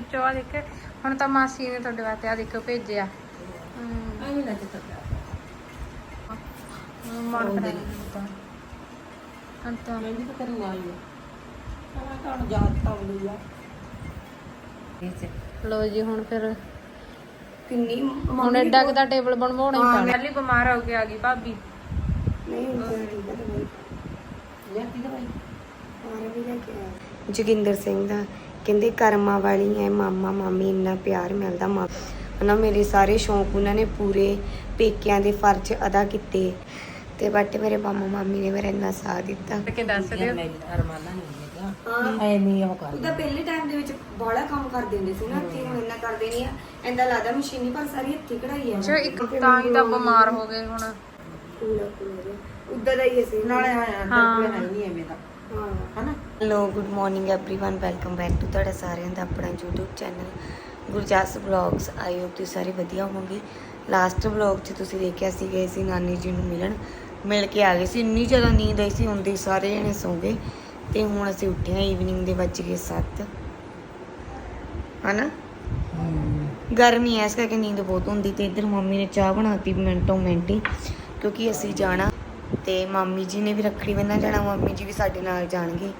ਵਿੱਚੋਂ ਆ ਦੇਖੇ ਹੁਣ ਤਾਂ ਮਾਸੀ ਨੇ ਤੁਹਾਡੇ ਵਾਸਤੇ ਆ ਦੇਖੋ ਭੇਜਿਆ। ਹਮ, ਐਵੇਂ ਨਾ ਚਿੱਤ ਮਨ ਕਰਾ ਦਿੱਤਾ। ਅੰਤਾ। ਮੈਂ ਵੀ ਤਾਂ ਕਰੂ ਆਈ ਹੈ। ਸਾਰਾ ਤਾਂ ਜਾਤ ਤਾਂ ਲਈ ਆ। ਲੋ ਜੀ ਹੁਣ ਫਿਰ ਕਿੰਨੀ ਹੁਣ ਐਡਾ ਕਿ ਦਾ ਟੇਬਲ ਬਣਵਾਉਣਾ ਹੀ ਪੈਣਾ। ਪਹਿਲੀ ਬਿਮਾਰ ਹੋ ਕੇ ਆ ਗਈ ਭਾਬੀ। ਨਹੀਂ ਲੈਤੀ ਦਵਾਈ ਜੋਗਿੰਦਰ ਸਿੰਘ ਦਾ ਕਹਿੰਦੇ ਕਰਮਾਂ ਵਾਲੀ ਹੈ ਮਾਮਾ ਮਾਮੀ ਇੰਨਾ ਪਿਆਰ ਮਿਲਦਾ ਮਾਂ। ਹਨਾ ਮੇਰੇ ਸਾਰੇ ਸ਼ੌਂਕ ਉਹਨਾਂ ਨੇ ਪੂਰੇ ਪੇਕਿਆਂ ਦੇ ਫਰਜ਼ ਅਦਾ ਕੀਤੇ। ਤੇ ਬਟ ਮੇਰੇ ਮਾਮਾ ਮਾਮੀ ਨੇ ਮੇਰਾ ਇੰਨਾ ਸਾਥ ਦਿੱਤਾ। ਕਿ ਦੱਸ ਦਿਓ? ਮੈਂ ਅਰਮਾਨਾ ਨਹੀਂ ਹੈਗਾ ਹਾਂ। ਐਵੇਂ ਉਹ ਕਰ ਉਹਦਾ ਪਹਿਲੇ ਟਾਈਮ ਦੇ ਵਿੱਚ ਬੜਾ ਕੰਮ ਕਰ ਦਿੰਦੇ ਸੀ ਨਾ ਹੱਥੀਂ ਹੁਣ ਇੰਨਾ ਕਰਦੇ ਨਹੀਂ ਆ। ਇੰਦਾ ਲੱਗਦਾ ਮਸ਼ੀਨੀ ਪਰ ਸਾਰੀ ਹੱਥੀ ਕਢਾਈ ਆ। ਚੋ ਇੱਕ ਤਾਂ ਹੀ ਤਾਂ ਬਿਮਾਰ ਹੋ ਗਏ ਹੁਣ। ਪੂਰਾ ਪੂਰਾ। ਉਦਾਂ ਦਾ ਹੀ ਸੀ ਨਾਲੇ ਆਇਆ ਹਾਂ। ਕੋਈ ਹੈ ਨਹੀਂ ਐਵੇਂ ਦਾ। ਹਾਂ। ਹਨਾ? hello good morning everyone welcome back to ਤੁਹਾਡਾ ਸਾਰਿਆਂ ਦਾ ਆਪਣਾ YouTube channel Gurjas vlogs I hope ਤੁਸੀਂ ਸਾਰੇ ਵਧੀਆ ਹੋਵੋਗੇ ਲਾਸਟ ਵਲੌਗ 'ਚ ਤੁਸੀਂ ਦੇਖਿਆ ਸੀ ਗਏ ਸੀ ਨਾਨੀ ਜੀ ਨੂੰ ਮਿਲਣ ਮਿਲ ਕੇ ਆ ਗਏ ਸੀ ਇੰਨੀ ਜ਼ਿਆਦਾ ਨੀਂਦ ਆਈ ਸੀ ਹੁੰਦੀ ਸਾਰੇ ਜਣੇ ਸੌਂ ਗਏ ਤੇ ਹੁਣ ਅਸੀਂ ਉੱਠੇ ਹਾਂ ਈਵਨਿੰਗ ਦੇ ਵੱਜ ਗਏ 7 ਹਨਾ ਗਰਮੀ ਐ ਇਸ ਕਰਕੇ ਨੀਂਦ ਬਹੁਤ ਹੁੰਦੀ ਤੇ ਇੱਧਰ ਮੰਮੀ ਨੇ ਚਾਹ ਬਣਾਤੀ ਮਿੰਟੋ ਮਿੰਟੀ ਕਿਉਂਕਿ ਅਸੀਂ ਜਾਣਾ ਤੇ ਮਾਮੀ ਜੀ ਨੇ ਵੀ ਰੱਖੜੀ ਬੰਨ੍ਹਣ ਜਾਣਾ ਮਾਮੀ ਜੀ ਵੀ ਸਾਡੇ ਨਾਲ ਜਾਣਗੇ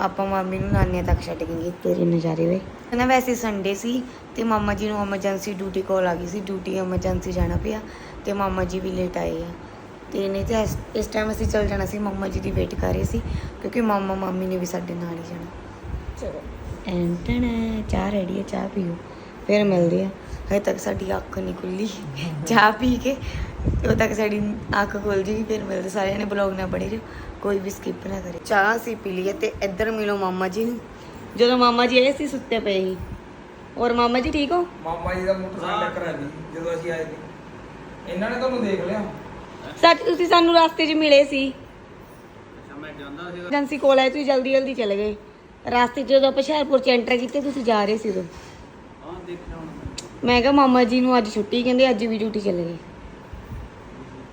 ਆਪਾਂ ਮਾਮੀ ਨੂੰ ਨਾਨਿਆਂ ਤੱਕ ਛੱਡ ਗਏ ਤੇਰੇ ਨਜ਼ਾਰੇ ਵੇ। ਨਾ ਵੈਸੇ ਸੰਡੇ ਸੀ ਤੇ ਮਾਮਾ ਜੀ ਨੂੰ ਐਮਰਜੈਂਸੀ ਡਿਊਟੀ ਕਾਲ ਆ ਗਈ ਸੀ ਡਿਊਟੀ ਐਮਰਜੈਂਸੀ ਜਾਣਾ ਪਿਆ ਤੇ ਮਾਮਾ ਜੀ ਵੀ ਲੇਟ ਆਏ ਆ। ਤੇ ਨਹੀਂ ਤੇ ਇਸ- ਇਸ ਟਾਈਮ ਅਸੀਂ ਚੱਲ ਜਾਣਾ ਸੀ ਮਾਮਾ ਜੀ ਦੀ ਵੇਟ ਕਰ ਰਹੇ ਸੀ ਕਿਉਂਕਿ ਮਾਮਾ ਮਾਮੀ ਨੇ ਵੀ ਸਾਡੇ ਨਾਲ ਹੀ ਜਾਣਾ। ਚਲੋ। ਐਂਟਣ ਚਾਹ ਰੈਡੀ ਹੈ ਚਾਹ ਪੀਓ। ਫਿਰ ਮਿਲਦੇ ਆ। ਹਜੇ ਤੱਕ ਸਾਡੀ ਅੱਖ ਨਹੀਂ ਖੁੱਲੀ। ਚਾਹ ਪੀ ਕੇ ਉਦੋਂ ਤੱਕ ਸਾਡੀ ਅੱਖ ਖੁੱਲ ਜੇਗੀ ਫਿਰ ਮਿਲਦੇ ਸਾਰਿਆਂ ਨੇ ਬਲੌਗ ਨਾ ਬਣੇ ਰਹੋ। ਕੋਈ ਵੀ ਸਕਿਪ ਨਾ ਕਰੇ। ਚਾਹ ਅਸੀਂ ਪੀ ਲਈ ਤੇ ਇੱਧਰ ਮਿਲੋ ਮਾਮਾ ਜੀ ਨੂੰ। ਜਦੋਂ ਮਾਮਾ ਜੀ ਆਏ ਸੀ ਸੁੱਤੇ ਪਏ ਸੀ। ਔਰ ਮਾਮਾ ਜੀ ਠੀਕ ਹੋ? ਮਾਮਾ ਜੀ ਦਾ ਮੋਟਰਸਾਈਕਲ ਟੱਕਰ ਆ ਗਈ ਜਦੋਂ ਅਸੀਂ ਆਏ ਸੀ। ਇਹਨਾਂ ਨੇ ਤੁਹਾਨੂੰ ਦੇਖ ਲਿਆ? ਸੱਚ ਤੁਸੀਂ ਸਾਨੂੰ ਰਸਤੇ 'ਚ ਮਿਲੇ ਸੀ। ਮੈਂ ਜਾਂਦਾ ਸੀ। ਏਜੰਸੀ ਕੋਲ ਆਏ ਤੁਸੀਂ ਜਲਦੀ ਜਲਦੀ ਚਲੇ ਗਏ। ਰਸਤੇ 'ਚ ਜਦੋਂ ਆਪਾਂ ਹੁਸ਼ਿਆਰਪੁਰ 'ਚ ਐਂਟਰ ਕੀਤੇ ਤੁਸੀਂ ਜਾ ਰਹੇ ਸੀ ਉਦੋਂ। ਹਾਂ ਦੇਖਣਾ ਹੁਣ ਮੈਂ। ਕਿਹਾ ਮਾਮਾ ਜੀ ਨੂੰ ਅੱਜ ਛੁੱਟੀ ਕਹਿੰਦੇ ਅੱਜ ਵੀ ਡਿਊਟੀ ਚਲੇ ਗਏ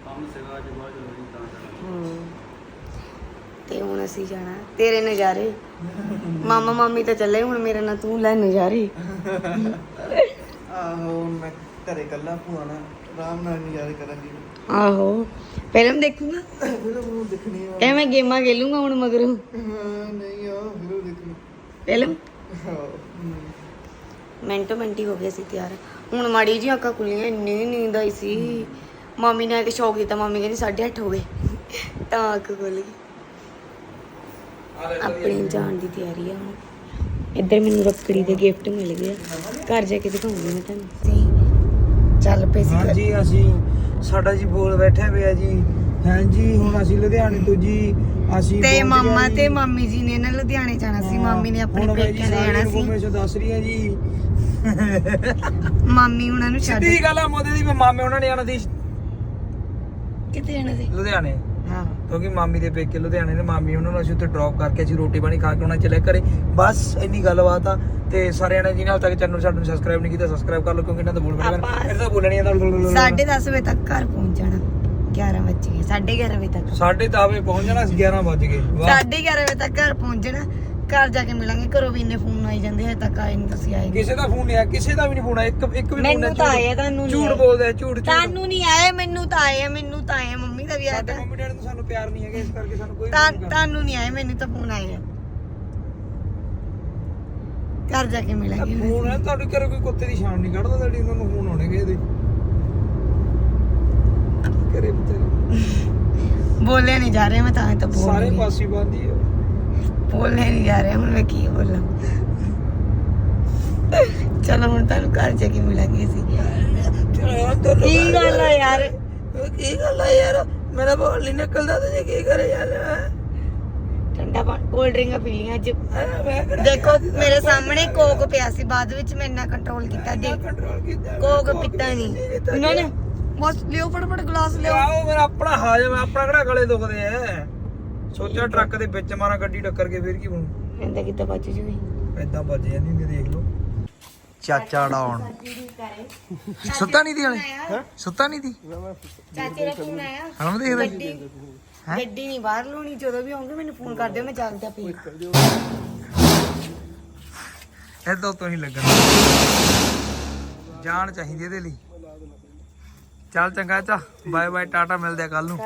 ਕੰਮ ਸਿਵਾ ਅੱਜ ਬਾਅਦ ਜਰੂਰੀ ਤਾਂ ਹਾਂ ਤੇ ਹੁਣ ਅਸੀਂ ਜਾਣਾ। ਤੇਰੇ ਨਜ਼ਾਰੇ। ਮਾਮਾ ਮਾਮੀ ਤਾਂ ਚੱਲੇ ਹੁਣ ਮੇਰੇ ਨਾਲ ਤੂੰ ਲੈ ਨਜ਼ਾਰੇ। ਆਹੋ ਮੈਂ ਘਰੇ ਕੱਲਾ ਭੂਆ ਨਾਲ ਆਰਾਮ ਨਾਲ ਨਜ਼ਾਰੇ ਕਰਾਂਗੀ। ਆਹੋ। ਫਿਲਮ ਦੇਖੂਗਾ? ਦੇਖਣੀ ਆ। ਕਹਿ ਮੈਂ ਗੇਮਾਂ ਖੇਲੂੰਗਾ ਹੁਣ ਮਗਰੋਂ? ਹਾਂ, ਨਹੀਂ ਆ ਫਿਲਮ ਦੇਖਣੀ। ਫਿਲਮ? ਹਾਂ, ਹਮ। ਮਿੰਟੋ ਮਿੰਟੀ ਹੋ ਗਏ ਸੀ ਤਿਆਰ। ਹੁਣ ਮਾੜੀ ਜੀ ਅੱਖਾਂ ਖੁੱਲੀਆਂ ਇੰਨੀ ਨੀਂਦ ਆਈ ਸੀ। ਮਾਮੀ ਨੇ ਆ ਕੇ ਸ਼ੌਕ ਦਿੱਤਾ ਮਾਮੀ ਕਹਿੰਦੀ 8:30 ਹੋ ਗਏ। ਤਾਂ ਅੱਖ ਖੁੱਲ ਗਈ। ਆਪਣੀ ਜਾਣ ਦੀ ਤਿਆਰੀ ਆ ਹੁਣ। ਇੱਧਰ ਮੈਨੂੰ ਰੱਖੜੀ ਦੇ ਗਿਫਟ ਮਿਲ ਗਏ। ਘਰ ਜਾ ਕੇ ਦਿਖਾਉਂਗੀ ਮੈਂ ਤੁਹਾਨੂੰ। ਚੱਲ ਪਏ ਸੀ ਹਾਂਜੀ ਅਸੀਂ ਸਾਡਾ ਜੀ ਬੋਲ ਬੈਠੇ ਪਿਆ ਜੀ। ਹਾਂਜੀ ਹੁਣ ਅਸੀਂ ਲੁਧਿਆਣੇ ਤੋਂ ਜੀ ਅਸੀਂ ਤੇ ਮਾਮਾ ਤੇ ਜੀ। ਮਾਮੀ ਜੀ ਨੇ ਨਾ ਲੁਧਿਆਣੇ ਜਾਣਾ ਸੀ। ਹਾਂ, ਮਾਮੀ ਨੇ ਆਪਣੇ ਜੀ ਪੇਕਿਆਂ ਦੇ ਜਾਣਾ ਸੀ। information ਦੱਸ ਰਹੀ ਹੈ ਜੀ। ਮਾਮੀ ਉਹਨਾਂ ਨੂੰ ਛੱਡ। ਸਿੱਧੀ ਗੱਲ ਆ ਮੋਦੀ ਦੀ ਮਾਮੇ ਉਹਨਾਂ ਨੇ ਆਣਾ ਸੀ। ਕਿੱਥੇ ਜਾਣਾ ਸੀ? ਲੁਧਿਆਣੇ। ਹਾਂ ਕਿਉਂਕਿ ਮਾਮੀ ਦੇ ਪੇਕੇ ਲੁਧਿਆਣੇ ਨੇ ਮਾਮੀ ਉਹਨਾਂ ਨੂੰ ਅਸੀਂ ਉੱਥੇ ਡ੍ਰੌਪ ਕਰਕੇ ਅਸੀਂ ਰੋਟੀ ਪਾਣੀ ਖਾ ਕੇ ਉਹਨਾਂ ਚਲੇ ਘਰੇ। ਬਸ ਇੰਨੀ ਗੱਲਬਾਤ ਆ ਤੇ ਸਾਰਿਆਂ ਨੇ ਜਿਹਨੇ ਹਾਲ ਤੱਕ ਚੈਨਲ ਸਾਡਾ ਨੂੰ ਸਬਸਕ੍ਰਾਈਬ ਨਹੀਂ ਕੀਤਾ ਸਬਸਕ੍ਰਾਈਬ ਕਰ ਲਓ ਕਿਉਂਕਿ ਇਹਨਾਂ ਦਾ ਬੋਲ ਬੜਾ ਇਹਨਾਂ ਦਾ ਬੋਲਣੀ ਆਂਦਾ ਸਾਢੇ 10 ਵਜੇ ਤੱਕ ਘਰ ਪਹੁੰਚ ਜਾਣਾ। 11 ਵਜੇ ਗਏ 11:30 ਵਜੇ ਤੱਕ। ਸਾਢੇ ਤਾਵੇ ਪਹੁੰਚ ਜਾਣਾ ਸੀ 11 ਵੱਜ ਗਏ। ਵਾਹ। 11:30 ਵਜੇ ਤੱਕ ਘਰ ਪਹੁੰਚ ਜਾਣਾ। ਘਰ ਜਾ ਕੇ ਮਿਲਾਂਗੇ ਘਰੋਂ ਵੀ ਇੰਨੇ ਫੋਨ ਆਈ ਜਾਂਦੇ ਹਜੇ ਤੱਕ ਆਏ ਨਹੀਂ ਤੁਸੀਂ ਆਏ। ਕਿਸੇ ਦਾ ਫੋਨ ਨਹੀਂ ਆਇਆ ਕਿਸੇ ਦਾ ਵੀ ਨਹੀਂ ਫੋਨ ਆਇਆ ਇੱਕ ਇੱਕ ਵੀ ਫੋਨ ਮੈਨੂੰ ਤਾਂ ਆਇਆ ਤੁਹਾਨੂੰ ਨਹੀਂ ਝੂਠ ਆਇਆ। ਬੋਲਦੇ ਆ ਝੂਠ ਝੂਠ। ਤੁਹਾਨੂੰ ਨਹੀਂ ਆਏ ਮੈਨੂੰ ਤਾਂ ਆਏ ਆ, ਮੈਨੂੰ ਤਾਂ ਆਏ ਆ, ਮੰਮੀ ਦਾ ਵੀ ਆਇਆ ਸਾਡੇ ਤਾਂ। ਮੰਮੀ ਡੈਡੀ ਨੂੰ ਸਾਨੂੰ ਪਿਆਰ ਨਹੀਂ ਹੈਗਾ ਇਸ ਕਰਕੇ ਸਾਨੂੰ ਕੋਈ ਤਾਂ-। ਤੁਹਾਨੂੰ ਨਹੀਂ ਆਏ ਮੈਨੂੰ ਤਾਂ ਫੋਨ ਆਏ ਆ। ਘਰ ਜਾ ਕੇ ਮਿਲਾਂਗੇ ਫੋਨ ਹੈ ਤੁਹਾਡੇ ਘਰੇ ਕੋਈ ਕੁੱਤੇ ਦੀ ਸ਼ਾਨ ਨਹੀਂ ਕੱਢਦਾ ਤੁਹਾਡੀ ਉਹਨਾਂ ਨੂੰ ਫੋਨ ਆਉਣੇ ਇਹਦੇ ਕਰੇ ਬਤੇ ਬੋਲੇ ਨਹੀਂ ਜਾ ਰਹੇ ਮੈਂ ਤਾਂ ਤਾਂ ਬੋਲ ਸਾਰੇ। ਪਾਸੇ ਬੰਦੀ ਹੈ ਬੋਲਣੇ ਨਹੀਂ ਜਾ ਰਹੇ ਹੁਣ ਮੈਂ ਕੀ ਬੋਲਾਂ। ਚਲੋ ਹੁਣ ਤੁਹਾਨੂੰ ਘਰ ਜਾ ਕੇ ਮਿਲਾਂਗੇ ਅਸੀਂ। ਕੀ ਗੱਲ ਆ। ਯਾਰ? ਕੀ ਗੱਲ ਆ ਯਾਰ? ਮੇਰਾ ਬੋਲ ਨਹੀਂ ਨਿਕਲਦਾ ਤੇ ਕੀ ਕਰੇ ਯਾਰ ਠੰਡਾ ਪਾਣੀ ਕੋਲਡ ਡਰਿੰਕਾਂ ਪੀ ਲੀਆਂ ਅੱਜ। ਦੇਖੋ ਮੇਰੇ ਸਾਹਮਣੇ ਕੋਕ ਪਿਆ ਸੀ ਬਾਅਦ ਵਿੱਚ ਮੈਂ ਇੰਨਾ ਕੰਟਰੋਲ ਕੀਤਾ ਕੀਤਾ ਕੋਕ ਪੀਤਾ ਨਹੀਂ ਇਹਨਾਂ ਨੇ ਬਸ ਲਿਓ ਫਟਾਫਟ ਗਲਾਸ ਲਿਓ। ਆਓ ਮੇਰਾ ਆਪਣਾ ਹਾਜਮ ਆਪਣਾ ਕਿਹੜਾ ਗਲੇ ਦੁਖਦੇ ਐ ਸੋਚਿਆ ਟਰੱਕ ਦੇ ਵਿੱਚ ਮਾਰਾਂ ਗੱਡੀ ਟੱਕਰ ਕੇ ਫੇਰ ਕੀ ਬਣੂ? ਕਹਿੰਦਾ ਕਿੱਦਾਂ ਬਚ ਜੂਗੀ? ਐਦਾਂ ਵੱਜ ਜਾਂਦੀ ਦੇਖ ਲਓ। ਚਾਚਾ ਡਾਉਣ ਸੁੱਤਾ ਨਹੀਂ ਦੀ ਹਲੇ ਸੁੱਤਾ ਨਹੀਂ ਦੀ? ਚਾਚੇ ਦਾ ਫੋਨ ਆਇਆ। ਹਲਮ ਦੇਖਦਾ ਗੱਡੀ ਗੱਡੀ ਨਹੀਂ ਬਾਹਰ ਲਾਉਣੀ ਜਦੋਂ ਵੀ ਆਉਂਗੇ ਮੈਨੂੰ ਫੋਨ ਕਰ ਦਿਓ ਮੈਂ ਚੱਲਦਾ ਪਈ ਐਦਾਂ ਤੋਂ ਨਹੀਂ ਲੱਗਣਾ। ਜਾਣ ਚਾਹੀਦੀ ਇਹਦੇ ਲਈ। ਚੱਲ ਚੰਗਾ ਚਾ ਬਾਏ ਬਾਏ ਟਾਟਾ ਮਿਲਦੇ ਆ ਕੱਲ ਨੂੰ।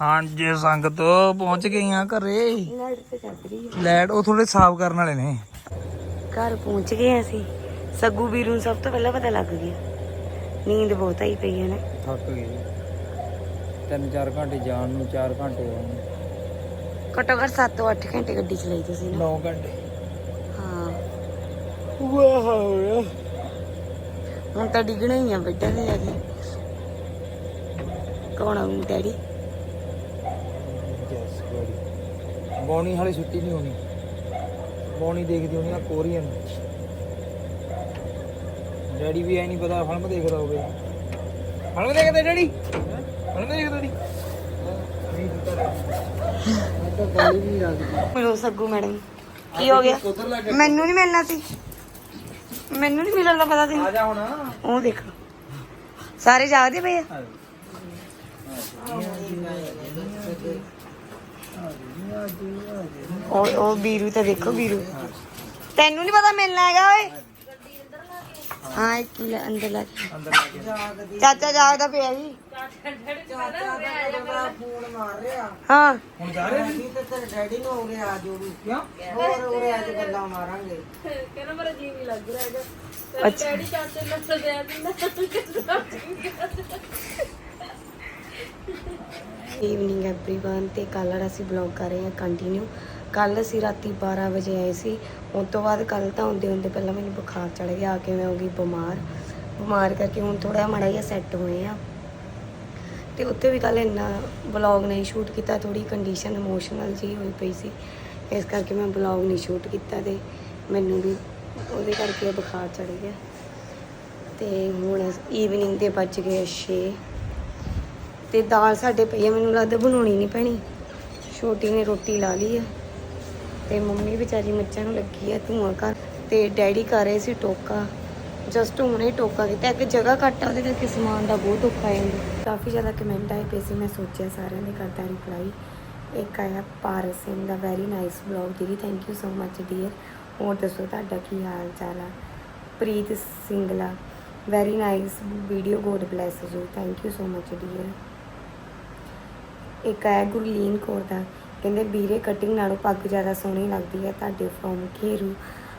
ਹਾਂ ਜੇ ਸੰਗਤ ਪਹੁੰਚ ਗਈਆਂ ਘਰੇ। ਲਾਈਟ ਤੇ ਚੱਲ ਰਹੀ ਹੈ ਲੈਟ ਉਹ ਥੋੜੇ ਸਾਫ਼ ਕਰਨ ਵਾਲੇ ਨੇ। ਘਰ ਪਹੁੰਚ ਗਏ ਅਸੀਂ। ਸੱਗੂ ਵੀਰੂ ਨੂੰ ਸਭ ਤੋਂ ਪਹਿਲਾਂ ਪਤਾ ਲੱਗ ਗਿਆ। ਨੀਂਦ ਬਹੁਤ ਆਈ ਪਈ ਹੈ ਨਾ। ਥੱਕ ਗਏ ਤਿੰਨ ਚਾਰ ਘੰਟੇ ਜਾਣ ਨੂੰ 4 ਘੰਟੇ ਆਉਣ ਨੂੰ। ਘੱਟੋ ਘੱਟ 7 ਤੋਂ 8 ਘੰਟੇ ਗੱਡੀ ਚਲਾਈ ਤੁਸੀਂ ਨਾ। 9 ਘੰਟੇ। ਹਾਂ। ਵਾਹ ਹੁਣ ਤਾਂ ਡਿੱਗਣਾ ਹੀ ਆ ਬੈੱਡਾਂ ਤੇ ਜਾ ਕੇ। ਕੌਣ ਆਉਂ ਡੈਡੀ? ਯੈਸ ਗੋਡੀ ਬੌਣੀ ਹਾਲੇ ਛੁੱਟੀ ਨਹੀਂ ਹੋਣੀ। ਬੌਣੀ ਦੇਖਦੀ ਹੋਣੀ ਆ ਕੋਰੀਅਨ। ਡੈਡੀ ਵੀ ਐ ਨਹੀਂ ਪਤਾ ਫਿਲਮ ਦੇਖਦਾ ਹੋਵੇ। ਫਿਲਮ ਦੇਖਦਾ ਡੈਡੀ? ਫਿਲਮ ਦੇਖਦਾ ਡੈਡੀ? ਮਿਲੋ ਮੈਡਮ। ਕੀ ਹੋ ਗਿਆ? ਮੈਨੂੰ ਨਹੀਂ ਮਿਲਣਾ ਸੀ। ਮੈਨੂੰ ਨਹੀਂ ਮਿਲਣ ਦਾ ਪਤਾ ਸੀ। ਆ ਜਾ ਹੁਣ। ਉਹ ਦੇਖੋ। ਸਾਰੇ ਜਾਗਦੇ ਪਏ ਆ। ਉਹ ਉਹ ਵੀਰੂ ਤਾਂ ਦੇਖੋ ਵੀਰੂ ਤੈਨੂੰ ਨਹੀਂ ਪਤਾ ਮਿਲਣਾ ਹੈਗਾ ਓਏ? ਹਾਂ ਇੱਕ ਲੈ ਅੰਦਰ ਲੈ ਕੇ। ਅੰਦਰ ਲੱਗ ਗਿਆ ਚਾਚਾ ਜਾਗਦਾ ਪਿਆ ਜੀ। ਫੋਨ ਮਾਰ ਰਿਹਾ ਹਾਂ। ਹੁਣ ਜਾ ਰਹੇ ਨੇ? ਤੇ ਤੇਰੇ ਡੈਡੀ ਨੂੰ ਹੋ ਗਿਆ ਉਹ ਵੀ ਕਿਉਂ ਹੋਰ ਉਰੇ ਅੱਜ ਗੱਲਾਂ ਮਾਰਾਂਗੇ ਅੱਛਾ ਈਵਨਿੰਗ एवरीवन ਤੇ ਕੱਲ੍ਹ ਵਾਲਾ ਅਸੀਂ ਬਲੌਗ ਕਰ ਰਹੇ ਹਾਂ ਕੰਟੀਨਿਊ ਕੱਲ ਅਸੀਂ ਰਾਤੀ 12 ਵਜੇ ਆਏ ਸੀ ਉਸ ਤੋਂ ਬਾਅਦ ਕੱਲ ਤਾਂ ਹੁੰਦੇ ਹੁੰਦੇ ਪਹਿਲਾਂ ਮੈਨੂੰ ਬੁਖਾਰ ਚੜ ਗਿਆ ਆ ਕੇ ਮੈਂ ਹੋ ਗਈ ਬਿਮਾਰ ਬਿਮਾਰ ਕਰਕੇ ਹੁਣ ਥੋੜਾ ਮਾੜਾ ਜਿਹਾ ਸੈੱਟ ਹੋਏ ਆ ਤੇ ਉੱਥੇ ਵੀ ਕੱਲ ਇੰਨਾ ਬਲੌਗ ਨਹੀਂ ਸ਼ੂਟ ਕੀਤਾ ਥੋੜੀ ਕੰਡੀਸ਼ਨ ਇਮੋਸ਼ਨਲ ਜੀ ਹੋਈ ਪਈ ਸੀ ਇਸ ਕਰਕੇ ਮੈਂ ਬਲੌਗ ਨਹੀਂ ਸ਼ੂਟ ਕੀਤਾ ਤੇ ਮੈਨੂੰ ਵੀ ਉਹਦੇ ਕਰਕੇ ਬੁਖਾਰ ਚੜ ਗਿਆ ਤੇ ਹੁਣ ਈਵਨਿੰਗ ਦੇ ਵੱਜ ਗਏ 6 ਤੇ ਦਾਲ ਸਾਡੇ ਪਈ ਆ, ਮੈਨੂੰ ਲੱਗਦਾ ਬਣਾਉਣੀ ਨਹੀਂ ਪੈਣੀ। ਛੋਟੀ ਨੇ ਰੋਟੀ ਲਾ ਲਈ ਆ। ਤੇ ਮੰਮੀ ਵਿਚਾਰੀ ਮੱਝਾਂ ਨੂੰ ਲੱਗੀ ਆ ਧੂਆਂ ਕਰ ਤੇ ਡੈਡੀ ਕਰ ਰਹੇ ਸੀ ਟੋਕਾ। ਜਸਟ ਹੁਣੇ ਟੋਕਾ ਕੀਤਾ, ਇੱਕ ਜਗ੍ਹਾ ਘੱਟ ਆ, ਉਹਦੇ ਕਰਕੇ ਸਮਾਨ ਦਾ ਬਹੁਤ ਔਖਾ ਹੈ। ਕਾਫੀ ਜ਼ਿਆਦਾ ਕਮੈਂਟ ਆਏ ਪਏ ਸੀ, ਮੈਂ ਸੋਚਿਆ ਸਾਰਿਆਂ ਦੇ ਕਰਦਾ ਰਿਪਲਾਈ ਇੱਕ ਆਇਆ ਪਾਰਸ ਸਿੰਘ ਦਾ ਵੈਰੀ ਨਾਈਸ ਬਲੌਗ ਦੀਦੀ thank you so much dear ਹੋਰ ਦੱਸੋ ਤੁਹਾਡਾ ਕੀ ਹਾਲ ਚਾਲ ਆ? Preet Singla very nice video god bless you thank you so much dear ਇੱਕ ਹੈ ਗੁਰਲੀਨ ਕੌਰ ਦਾ। ਕਹਿੰਦੇ ਵੀਰੇ ਕਟਿੰਗ ਨਾਲੋਂ ਪੱਗ ਜ਼ਿਆਦਾ ਸੋਹਣੀ ਲੱਗਦੀ ਹੈ ਤੁਹਾਡੇ ਫਰੋਮ ਘੇਰੂ।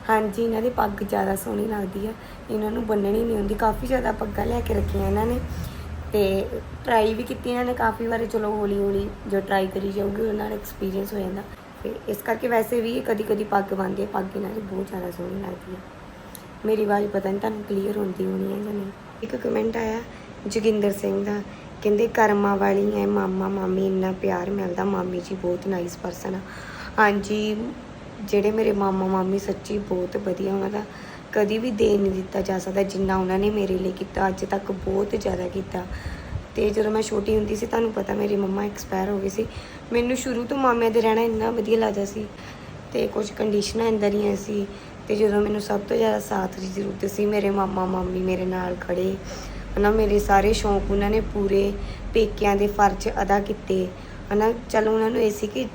ਹਾਂਜੀ, ਇਹਨਾਂ ਦੀ ਪੱਗ ਜ਼ਿਆਦਾ ਸੋਹਣੀ ਲੱਗਦੀ ਹੈ। ਇਹਨਾਂ ਨੂੰ ਬੰਨਣੀ ਨਹੀਂ ਹੁੰਦੀ। ਕਾਫੀ ਜ਼ਿਆਦਾ ਪੱਗਾਂ ਲੈ ਕੇ ਰੱਖੀਆਂ ਇਹਨਾਂ ਨੇ। ਤੇ ਟਰਾਈ ਵੀ ਕੀਤੀ ਇਹਨਾਂ ਨੇ ਕਾਫੀ ਵਾਰੀ। ਚਲੋ ਹੌਲੀ ਹੌਲੀ ਜੋ ਟਰਾਈ ਕਰੀ ਜਾਊਗੀ ਉਹਨਾਂ ਨਾਲ ਐਕਸਪੀਰੀਅੰਸ ਹੋ ਜਾਂਦਾ। ਤੇ ਇਸ ਕਰਕੇ ਵੈਸੇ ਵੀ ਕਦੀ ਕਦੀ ਪੱਗ ਬੰਨ੍ਹਦੀ ਹੈ ਪੱਗ ਇਹਨਾਂ ਦੀ ਬਹੁਤ ਜ਼ਿਆਦਾ ਸੋਹਣੀ ਲੱਗਦੀ ਹੈ। ਮੇਰੀ ਆਵਾਜ਼ ਪਤਾ ਨਹੀਂ ਤੁਹਾਨੂੰ ਕਲੀਅਰ ਹੁੰਦੀ ਹੋਣੀ ਹੈ ਜਾਂ ਨਹੀਂ। ਇੱਕ ਕਮੈਂਟ ਆਇਆ ਜੋਗਿੰਦਰ ਸਿੰਘ ਦਾ। ਕਹਿੰਦੇ ਕਰਮਾਂ ਵਾਲੀ ਹੈ ਮਾਮਾ, ਮਾਮੀ, ਇੰਨਾ ਪਿਆਰ ਮਿਲਦਾ, ਮਾਮੀ ਜੀ ਬਹੁਤ ਨਾਈਸ ਪਰਸਨ ਆ। ਹਾਂਜੀ, ਜਿਹੜੇ ਮੇਰੇ ਮਾਮਾ, ਮਾਮੀ ਸੱਚੀ ਬਹੁਤ ਵਧੀਆ ਉਹਨਾਂ ਦਾ। ਕਦੀ ਵੀ ਦੇ ਨਹੀਂ ਦਿੱਤਾ ਜਾ ਸਕਦਾ ਜਿੰਨਾ ਉਹਨਾਂ ਨੇ ਮੇਰੇ ਲਈ ਕੀਤਾ, ਅੱਜ ਤੱਕ ਬਹੁਤ ਜ਼ਿਆਦਾ ਕੀਤਾ। ਤੇ ਜਦੋਂ ਮੈਂ ਛੋਟੀ ਹੁੰਦੀ ਸੀ, ਤੁਹਾਨੂੰ ਪਤਾ ਮੇਰੀ ਮੰਮਾ ਐਕਸਪਾਇਰ ਹੋ ਗਈ ਸੀ। ਮੈਨੂੰ ਸ਼ੁਰੂ ਤੋਂ ਮਾਮਿਆਂ ਦੇ ਰਹਿਣਾ ਇੰਨਾ ਵਧੀਆ ਲੱਗਦਾ ਸੀ। ਤੇ ਕੁਝ ਕੰਡੀਸ਼ਨਾਂ ਅੰਦਰ ਦੀਆਂ ਸੀ। ਤੇ ਜਦੋਂ ਮੈਨੂੰ ਸਭ ਤੋਂ ਜ਼ਿਆਦਾ ਸਾਥ ਦੀ ਜ਼ਰੂਰਤ ਸੀ, ਮੇਰੇ ਮਾਮਾ, ਮਾਮੀ ਮੇਰੇ ਨਾਲ ਖੜੇ ਹਨਾ, ਮੇਰੇ ਸਾਰੇ ਸ਼ੌਂਕ ਉਹਨਾਂ ਨੇ ਪੂਰੇ ਪੇਕਿਆਂ ਦੇ ਫਰਜ਼ ਅਦਾ ਕੀਤੇ। ਹਨਾ, ਚਲੋ ਉਹਨਾਂ ਨੂੰ ਇਹ ਸੀ ਕਿ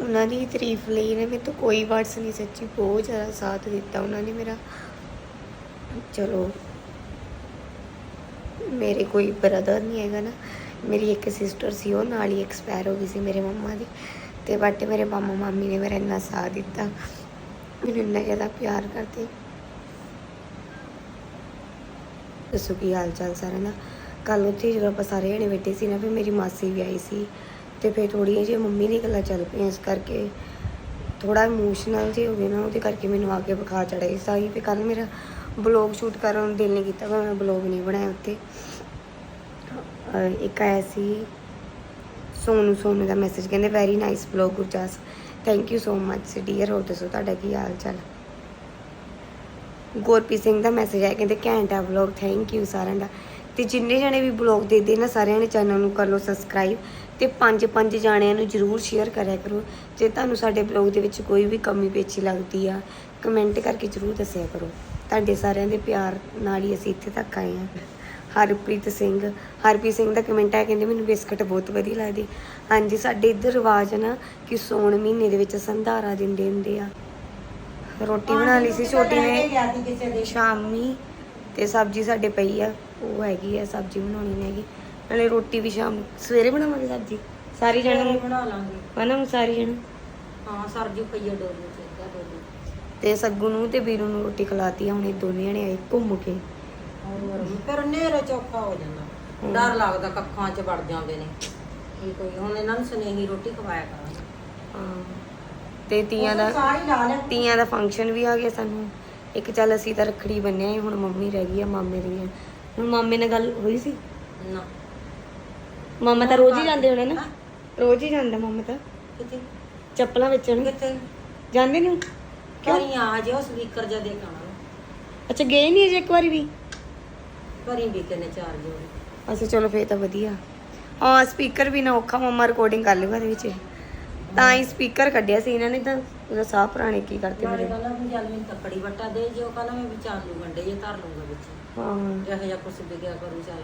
ਉਹਨਾਂ ਦੀ ਤਾਰੀਫ ਲਈ ਨੇ ਮੇਰੇ ਤੋਂ ਕੋਈ ਵਰਡਸ ਨਹੀਂ ਸੱਚੀ, ਬਹੁਤ ਜ਼ਿਆਦਾ ਸਾਥ ਦਿੱਤਾ ਉਹਨਾਂ ਨੇ ਮੇਰਾ। ਚਲੋ, ਮੇਰੇ ਕੋਈ ਬ੍ਰਦਰ ਨਹੀਂ ਹੈਗਾ ਨਾ। ਮੇਰੀ ਇੱਕ ਸਿਸਟਰ ਸੀ, ਉਹ ਨਾਲ ਹੀ ਐਕਸਪਾਇਰ ਹੋ ਗਈ ਸੀ ਮੇਰੇ ਮੰਮਾ ਦੀ। ਤੇ ਬਟ ਮੇਰੇ ਮਾਮਾ ਮਾਮੀ ਨੇ ਮੇਰਾ ਇੰਨਾ ਸਾਥ ਦਿੱਤਾ। ਮੈਨੂੰ ਇੰਨਾ ਜ਼ਿਆਦਾ ਪਿਆਰ ਕਰਦੇ। ਦੱਸੋ ਕੀ ਹਾਲ ਚਾਲ ਸਾਰਿਆਂ ਦਾ? ਕੱਲ ਉੱਥੇ ਜਦੋਂ ਆਪਾਂ ਸਾਰੇ ਜਣੇ ਬੈਠੇ ਸੀ ਨਾ, ਫਿਰ ਮੇਰੀ ਮਾਸੀ ਵੀ ਆਈ ਸੀ। ਤੇ ਫਿਰ ਥੋੜੀਆਂ ਜਿਹੀ ਮੰਮੀ ਦੀ ਗੱਲਾਂ ਚੱਲ ਪਈਆਂ, ਇਸ ਕਰਕੇ ਥੋੜਾ ਇਮੋਸ਼ਨਲ ਜਿਹੀ ਹੋ ਗਏ ਨਾ, ਉਹਦੇ ਕਰਕੇ ਮੈਨੂੰ ਆ ਕੇ ਬੁਖਾਰ ਚੜ੍ਹ ਗਿਆ ਸੀ ਫਿਰ ਕੱਲ ਮੇਰਾ ਬਲੌਗ ਸ਼ੂਟ ਕਰਨ ਨੂੰ ਦਿਲ ਨਹੀਂ ਕੀਤਾ, ਮੈਂ ਬਲੌਗ ਨਹੀਂ ਬਣਾਇਆ ਉੱਤੇ ਇੱਕ ਆਇਆ ਸੀ ਸੋਨੂ ਸੋਨੂ ਦਾ ਮੈਸੇਜ ਕਹਿੰਦੇ very nice blog Gurjas thank you so much dear ਹੋਰ ਦੱਸੋ, ਤੁਹਾਡਾ ਕੀ ਹਾਲ ਚਾਲ? ਗੁਰਪ੍ਰੀਤ ਸਿੰਘ ਦਾ ਮੈਸੇਜ ਆਇਆ, ਕਹਿੰਦੇ, ਘੈਂਟਾ ਬਲੌਗ ਥੈਂਕ ਯੂ ਸਾਰਿਆਂ ਦਾ। ਤੇ ਜਿੰਨੇ ਜਣੇ ਵੀ ਬਲੌਗ ਦੇਖਦੇ ਨਾ ਸਾਰਿਆਂ ਨੇ ਚੈਨਲ ਨੂੰ ਕਰ ਲਓ ਸਬਸਕ੍ਰਾਈਬ ਤੇ ਪੰਜ ਪੰਜ ਜਾਣਿਆਂ ਨੂੰ ਜਰੂਰ ਸ਼ੇਅਰ ਕਰਿਆ ਕਰੋ। ਜੇ ਤੁਹਾਨੂੰ ਸਾਡੇ ਬਲੌਗ ਦੇ ਵਿੱਚ ਕੋਈ ਵੀ ਕਮੀ ਪੇਚੀ ਲੱਗਦੀ ਆ ਕਮੈਂਟ ਕਰਕੇ ਜਰੂਰ ਦੱਸਿਆ ਕਰੋ। ਤੁਹਾਡੇ ਸਾਰਿਆਂ ਦੇ ਪਿਆਰ ਨਾਲ ਹੀ ਅਸੀਂ ਇੱਥੇ ਤੱਕ ਆਏ ਹਾਂ। ਹਰਪ੍ਰੀਤ ਸਿੰਘ। ਹਰਪ੍ਰੀਤ ਸਿੰਘ ਦਾ ਕਮੈਂਟ ਹੈ ਕਹਿੰਦੇ ਮੈਨੂੰ ਬਿਸਕਟ ਬਹੁਤ ਵਧੀਆ ਲੱਗਦੀ। ਹਾਂਜੀ ਸਾਡੇ ਇੱਧਰ ਰਿਵਾਜ ਹੈ ਨਾ ਕਿ ਸੌਣ ਮਹੀਨੇ ਦੇ ਵਿੱਚ ਸੰਧਾਰਾ ਦਿੰਦੇ ਹੁੰਦੇ ਆ। ਰੋਟੀ ਬਣਾ ਲਈ ਸੀ ਛੋਟੀ ਨੇ। ਸ਼ਾਮੀ ਤੇ ਸਬਜ਼ੀ ਸਾਡੇ ਪਈ ਆ ਉਹ ਹੈਗੀ ਆ ਸਬਜ਼ੀ ਬਣਾਉਣੀ ਹੈਗੀ। ਨਾਲੇ ਰੋਟੀ ਵੀ ਸ਼ਾਮ ਸਵੇਰੇ ਬਣਾਵਾਂਗੇ ਸਬਜ਼ੀ। ਸਾਰੀ ਜਣ ਬਣਾ ਲਾਂਗੇ। ਬਣਾ ਸਾਰੀ ਜਣ? ਹਾਂ ਸਰਜੂ ਪਈਆ ਡੋਲੂ ਚਾਹੀਦਾ ਡੋਲੂ। ਤੇ ਸੱਗੂ ਨੂੰ ਤੇ ਵੀਰੂ ਨੂੰ ਰੋਟੀ ਖਿਲਾਤੀ ਆ ਹੁਣ ਇਹ ਦੋਨੇ ਜਣੇ ਆਏ ਘੁੰਮ ਕੇ। ਫਿਰ ਨੇਰੇ ਚੌਖਾ ਹੋ ਜਾਂਦਾ। ਡਰ ਲੱਗਦਾ ਕੱਖਾਂ 'ਚ ਵੜ ਜਾਂਦੇ ਨੇ। ਕੋਈ ਹੁਣ ਇਹਨਾਂ ਨੂੰ ਸਨੇਹੀ ਰੋਟੀ ਖਵਾਇਆ ਕਰਾਂਗੇ। ਹਾਂ। ਤੇ ਤੀਆਂ ਦਾ ਸਾਰੀ ਲਾ ਲੈ ਤੀਆਂ ਦਾ ਫੰਕਸ਼ਨ ਵੀ ਆ ਗਿਆ ਸਾਨੂੰ। ਇੱਕ ਚੱਲ ਅਸੀਂ ਤਾਂ ਰੱਖੜੀ ਬੰਨਿਆ ਸੀ, ਹੁਣ ਮੰਮੀ ਰਹਿ ਗਈ ਆ ਮਾਮੇ ਦੀ ਆ। ਹੁਣ ਮਾਮੇ ਨਾਲ ਗੱਲ ਹੋਈ ਸੀ? ਨਾ। ਮਾਮਾ ਤਾਂ ਰੋਜ਼ ਹੀ ਜਾਂਦੇ ਹੋਣੇ ਨਾ। ਰੋਜ਼ ਹੀ ਜਾਂਦਾ ਮਾਮਾ ਤਾਂ। ਕਿਤੇ ਚੱਪਲਾਂ ਵੇਚਣ। ਕਿਤੇ ਜਾਂਦੇ ਨਹੀਂ ਕਿਉਂ? ਆ ਜੇ ਉਹ ਸਪੀਕਰ ਜਾ ਦੇ ਕਾਣਾ ਅੱਛਾ ਗਏ ਨਹੀਂ ਅਜੇ ਇੱਕ ਵਾਰੀ ਵੀ? ਭਰੀ ਵੀ ਕਿਨੇ ਚਾਰ ਜੋੜੇ ਅੱਛਾ ਚਲੋ ਫੇਰ ਤਾਂ ਵਧੀਆ। ਹਾਂ ਸਪੀਕਰ ਵੀ ਨਾ ਔਖਾ ਮੰਮਾ ਰਿਕਾਰਡਿੰਗ ਕਰ ਲੂਗਾ ਇਹਦੇ ਵਿੱਚ। ਤਾਂ ਹੀ ਸਪੀਕਰ ਕੱਢਿਆ ਸੀ ਇਹਨਾਂ ਨੇ ਤਾਂ ਉਹਦਾ ਸਾਹ ਪੁਰਾਣੇ ਕੀ ਕਰਤੇ ਮੇਰੇ। ਵੀ ਤੱਕੜੀ ਵੱਟਾ ਦੇ ਜੋ ਕਹਿੰਦਾ ਮੈਂ ਵਿਚਾਰ ਲੂ ਵੰਡੇ ਜੇ ਧਰ ਲੂੰਗਾ ਵਿੱਚ। ਹਾਂ। ਜਿਹੋ ਜਿਹਾ ਕੁਛ ਵਿਗਿਆ ਕਰੂ ਚੱਲ।